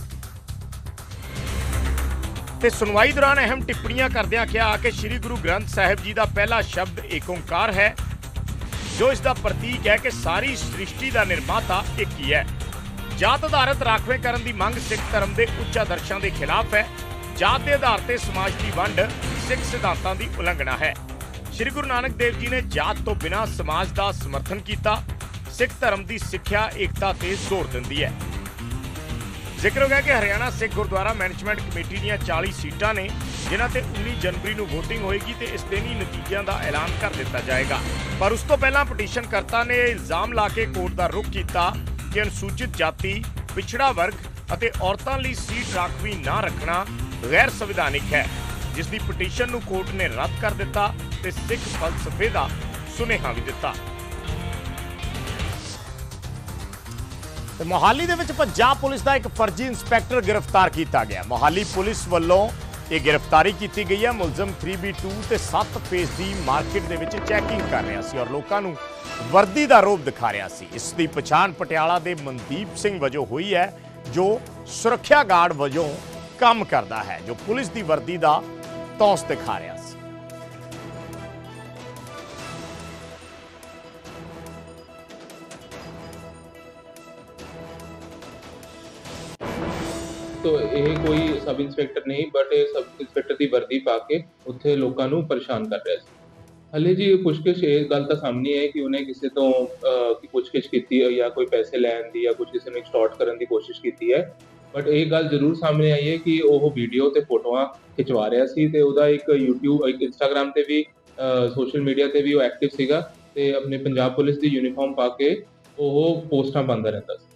ਤੇ ਸੁਣਵਾਈ ਦੌਰਾਨ ਅਹਿਮ ਟਿੱਪਣੀਆਂ ਕਰਦਿਆਂ ਕਿਹਾ ਕਿ ਸ੍ਰੀ ਗੁਰੂ ਗ੍ਰੰਥ ਸਾਹਿਬ ਜੀ ਦਾ ਪਹਿਲਾ ਸ਼ਬਦ ਏਕ ਓੰਕਾਰ ਹੈ। ਜੋ ਇਸ ਦਾ ਪ੍ਰਤੀਕ ਹੈ ਕਿ ਸਾਰੀ ਸ੍ਰਿਸ਼ਟੀ ਦਾ ਨਿਰਮਾਤਾ ਇੱਕ ਹੀ ਹੈ। ਜਾਤ ਆਧਾਰਿਤ ਰਾਖਵੇਂ ਕਰਨ ਦੀ ਮੰਗ ਸਿੱਖ ਧਰਮ ਦੇ ਉੱਚ ਆਦਰਸ਼ਾਂ ਦੇ ਖਿਲਾਫ ਹੈ। ਜਾਤ ਦੇ ਆਧਾਰ ਤੇ ਸਮਾਜ ਦੀ ਵੰਡ ਸਿੱਖ ਸਿਧਾਂਤਾਂ ਦੀ ਉਲੰਘਣਾ ਹੈ। ਸ੍ਰੀ ਗੁਰੂ ਨਾਨਕ ਦੇਵ ਜੀ ਨੇ ਜਾਤ ਤੋਂ ਬਿਨਾਂ ਸਮਾਜ ਦਾ ਸਮਰਥਨ ਕੀਤਾ। ਸਿੱਖ ਧਰਮ ਦੀ ਸਿੱਖਿਆ ਏਕਤਾ ਤੇ ਜ਼ੋਰ ਦਿੰਦੀ ਹੈ। ਜ਼ਿਕਰ ਹੋ ਗਿਆ ਕਿ ਹਰਿਆਣਾ ਸਿੱਖ ਗੁਰਦੁਆਰਾ ਮੈਨੇਜਮੈਂਟ ਕਮੇਟੀ ਦੀਆਂ 40 ਸੀਟਾਂ ਨੇ, ਜਿਨ੍ਹਾਂ ਤੇ 19 ਜਨਵਰੀ ਨੂੰ VOTING ਹੋਏਗੀ ਤੇ ਇਸ ਦਿਨ ਹੀ ਨਤੀਜਿਆਂ ਦਾ ਐਲਾਨ ਕਰ ਦਿੱਤਾ ਜਾਏਗਾ। ਪਰ ਉਸ ਤੋਂ ਪਹਿਲਾਂ ਪਟੀਸ਼ਨਕਰਤਾ ਨੇ ਇਹ ਇਲਜ਼ਾਮ ਲਾ ਕੇ ਕੋਰਟ ਦਾ ਰੁਖ ਕੀਤਾ ਕਿ ਅਨੁਸੂਚਿਤ ਜਾਤੀ, ਪਿਛੜਾ ਵਰਗ ਅਤੇ ਔਰਤਾਂ ਲਈ ਸੀਟ ਰਾਖਵੀ ਨਾ ਰੱਖਣਾ ਗੈਰ ਸੰਵਿਧਾਨਿਕ ਹੈ। ਜਿਸ ਦੀ ਪਟੀਸ਼ਨ ਨੂੰ ਕੋਰਟ ਨੇ ਰੱਦ ਕਰ ਦਿੱਤਾ ਤੇ ਸਿੱਖ ਫਲਸਫੇ ਦਾ ਸੁਨੇਹਾ ਵੀ ਦਿੱਤਾ। ਤੇ ਮੋਹਾਲੀ ਦੇ ਵਿੱਚ ਪੰਜਾਬ ਪੁਲਿਸ ਦਾ ਇੱਕ ਫਰਜ਼ੀ ਇੰਸਪੈਕਟਰ ਗ੍ਰਿਫਤਾਰ ਕੀਤਾ ਗਿਆ। ਮੋਹਾਲੀ ਪੁਲਿਸ ਵੱਲੋਂ ਇਹ ਗ੍ਰਿਫਤਾਰੀ ਕੀਤੀ ਗਈ ਹੈ। ਮੁਲਜ਼ਮ 3B2 ਤੇ 7 ਫੇਸ ਦੀ ਮਾਰਕੀਟ ਦੇ ਵਿੱਚ ਚੈਕਿੰਗ ਕਰ ਰਿਹਾ ਸੀ ਔਰ ਲੋਕਾਂ ਨੂੰ ਵਰਦੀ ਦਾ ਰੋਪ ਦਿਖਾ ਰਿਹਾ ਸੀ। ਇਸ ਦੀ ਪਛਾਣ ਪਟਿਆਲਾ ਦੇ ਮਨਦੀਪ ਸਿੰਘ ਵਜੋਂ ਹੋਈ ਹੈ, ਜੋ ਸੁਰੱਖਿਆ ਗਾਰਡ ਵਜੋਂ ਕੰਮ ਕਰਦਾ ਹੈ, ਜੋ ਪੁਲਿਸ ਦੀ ਵਰਦੀ ਦਾ ਤੌਸ ਦਿਖਾ ਰਿਹਾ ਤੋ ਇਹ ਕੋਈ ਸਬ ਇੰਸਪੈਕਟਰ ਨਹੀਂ ਬਟ ਇਹ ਸਬ ਇੰਸਪੈਕਟਰ ਦੀ ਵਰਦੀ ਪਾ ਕੇ ਉੱਥੇ ਲੋਕਾਂ ਨੂੰ ਪਰੇਸ਼ਾਨ ਕਰ ਰਿਹਾ ਸੀ। ਹਲੇ ਜੀ ਪੁੱਛਗਿੱਛ ਇਹ ਗੱਲ ਤਾਂ ਸਾਹਮਣੇ ਹੈ ਕਿ ਉਹਨੇ ਕਿਸੇ ਤੋਂ ਅਹ, ਕੀ ਕੀਤੀ ਹੈ ਜਾਂ ਕੋਈ ਪੈਸੇ ਲੈਣ ਦੀ ਜਾਂ ਕੁਝ ਕਿਸੇ ਨੂੰ ਐਕਸਟੋਰਟ ਕਰਨ ਦੀ ਕੋਸ਼ਿਸ਼ ਕੀਤੀ ਹੈ। ਬਟ ਇਹ ਗੱਲ ਜ਼ਰੂਰ ਸਾਹਮਣੇ ਆਈ ਹੈ ਕਿ ਉਹ ਵੀਡੀਓ ਤੇ ਫੋਟੋਆਂ ਖਿਚਵਾ ਰਿਹਾ ਸੀ ਤੇ ਉਹਦਾ ਇੱਕ YouTube ਇੱਕ Instagram ਤੇ ਵੀ ਸੋਸ਼ਲ ਮੀਡੀਆ ਤੇ ਵੀ ਉਹ ਐਕਟਿਵ ਸੀਗਾ ਤੇ ਆਪਣੇ ਪੰਜਾਬ ਪੁਲਿਸ ਦੀ ਯੂਨੀਫਾਰਮ ਪਾ ਕੇ ਉਹ ਪੋਸਟਾਂ ਪਾਉਂਦਾ ਰਹਿੰਦਾ ਸੀ।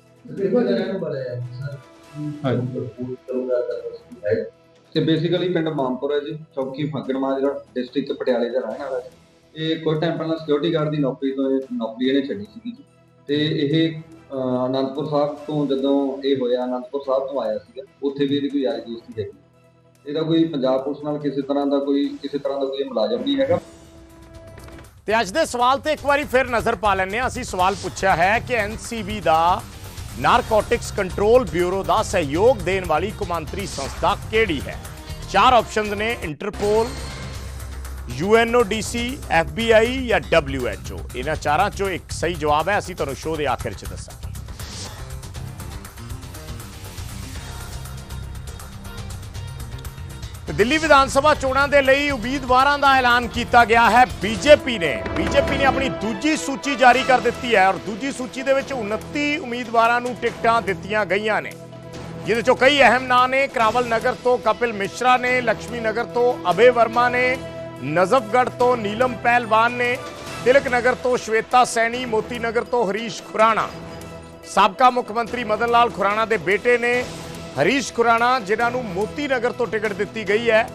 ਤੇ ਬੇਸਿਕਲੀ ਪਿੰਡ ਮਾਮਪੁਰ ਹੈ ਜੀ, ਚੌਕੀ ਫੱਗੜਮਾ ਜਿਹੜਾ ਡਿਸਟ੍ਰਿਕਟ ਪਟਿਆਲੇ ਦਾ ਰਹਿਣ ਵਾਲਾ ਹੈ ਇਹ ਕੋਈ ਟਾਈਮ ਪਹਿਲਾਂ ਸਿਕਿਉਰਿਟੀ ਗਾਰਡ ਦੀ ਨੌਕਰੀ ਤੋਂ ਨੌਕਰੀ ਇਹਨੇ ਛੱਡੀ ਸੀਗੀ ਜੀ। ਤੇ ਇਹ ਅਨੰਦਪੁਰ ਸਾਹਿਬ ਤੋਂ ਜਦੋਂ ਇਹ ਹੋਇਆ, ਅਨੰਦਪੁਰ ਸਾਹਿਬ ਤੋਂ ਆਇਆ ਸੀਗਾ, ਉੱਥੇ ਵੀ ਇਹਦੀ ਕੋਈ ਯਾਰੀ ਦੋਸਤੀ ਹੈਗੀ। ਇਹਦਾ ਕੋਈ ਪੰਜਾਬ ਪੁਲਿਸ ਨਾਲ ਕਿਸੇ ਤਰ੍ਹਾਂ ਦਾ ਕੋਈ, ਕਿਸੇ ਤਰ੍ਹਾਂ ਦਾ ਕੋਈ ਮੁਲਾਜ਼ਮ ਨਹੀਂ ਹੈਗਾ। ਤੇ ਅੱਜ ਦੇ ਸਵਾਲ ਤੇ ਇੱਕ ਵਾਰੀ ਫਿਰ ਨਜ਼ਰ ਪਾ ਲੈਂਦੇ ਹਾਂ। ਅਸੀਂ ਸਵਾਲ ਪੁੱਛਿਆ ਹੈ ਕਿ ਐਨਸੀਬੀ ਦਾ ਨਾਰਕੋਟਿਕਸ ਕੰਟਰੋਲ ਬਿਊਰੋ ਦਾ ਸਹਿਯੋਗ ਦੇਣ ਵਾਲੀ ਕੌਮਾਂਤਰੀ ਸੰਸਥਾ ਕਿਹੜੀ ਹੈ? ਚਾਰ ਆਪਸ਼ਨਸ ਨੇ ਇੰਟਰਪੋਲ ਯੂਐਨਓਡੀਸੀ ਐਫਬੀਆਈ ਜਾਂ ਡਬਲਯੂਐਚਓ ਇਹਨਾਂ ਚਾਰਾਂ ਚੋਂ ਇੱਕ ਸਹੀ ਜਵਾਬ ਹੈ, ਅਸੀਂ ਤੁਹਾਨੂੰ ਸ਼ੋਅ ਦੇ ਆਖਿਰ 'ਚ ਦੱਸਾਂਗੇ। ਦਿੱਲੀ ਵਿਧਾਨ ਸਭਾ ਚੋਣਾਂ ਦੇ ਲਈ ਉਮੀਦਵਾਰਾਂ ਦਾ ਐਲਾਨ ਕੀਤਾ ਗਿਆ ਹੈ। ਬੀਜੇਪੀ ਨੇ ਬੀਜੇਪੀ ਨੇ ਆਪਣੀ ਦੂਜੀ ਸੂਚੀ ਜਾਰੀ ਕਰ ਦਿੱਤੀ ਹੈ ਔਰ ਦੂਜੀ ਸੂਚੀ ਦੇ ਵਿੱਚ 29 ਉਮੀਦਵਾਰਾਂ ਨੂੰ ਟਿਕਟਾਂ ਦਿੱਤੀਆਂ ਗਈਆਂ ਨੇ। ਜਿਹਦੇ ਚੋਂ ਕਈ ਅਹਿਮ ਨਾਂ ਨੇ, ਕਰਾਵਲ ਨਗਰ ਤੋਂ ਕਪਿਲ ਮਿਸ਼ਰਾ ਨੇ ਲక్ష్ਮੀ ਨਗਰ ਤੋਂ ਅਭੇ ਵਰਮਾ ਨੇ, ਨਜ਼ਫਗੜ੍ਹ ਤੋਂ ਨੀਲਮ ਪਹਿਲਵਾਨ ਨੇ, ਤਿਲਕ ਨਗਰ ਤੋਂ ਸ਼ਵੇਤਾ ਸੈਣੀ, ਮੋਤੀ ਨਗਰ ਤੋਂ ਹਰੀਸ਼ ਖੁਰਾਣਾ। ਸਾਬਕਾ ਮੁੱਖ ਮੰਤਰੀ ਮਦਨ ਲਾਲ ਖੁਰਾਣਾ ਦੇ ਬੇਟੇ ਨੇ ਹਰੀਸ਼ ਖੁਰਾਣਾ, ਜਿਨ੍ਹਾਂ ਨੂੰ ਮੋਤੀ ਨਗਰ ਤੋਂ ਟਿਕਟ ਦਿੱਤੀ ਗਈ ਹੈ।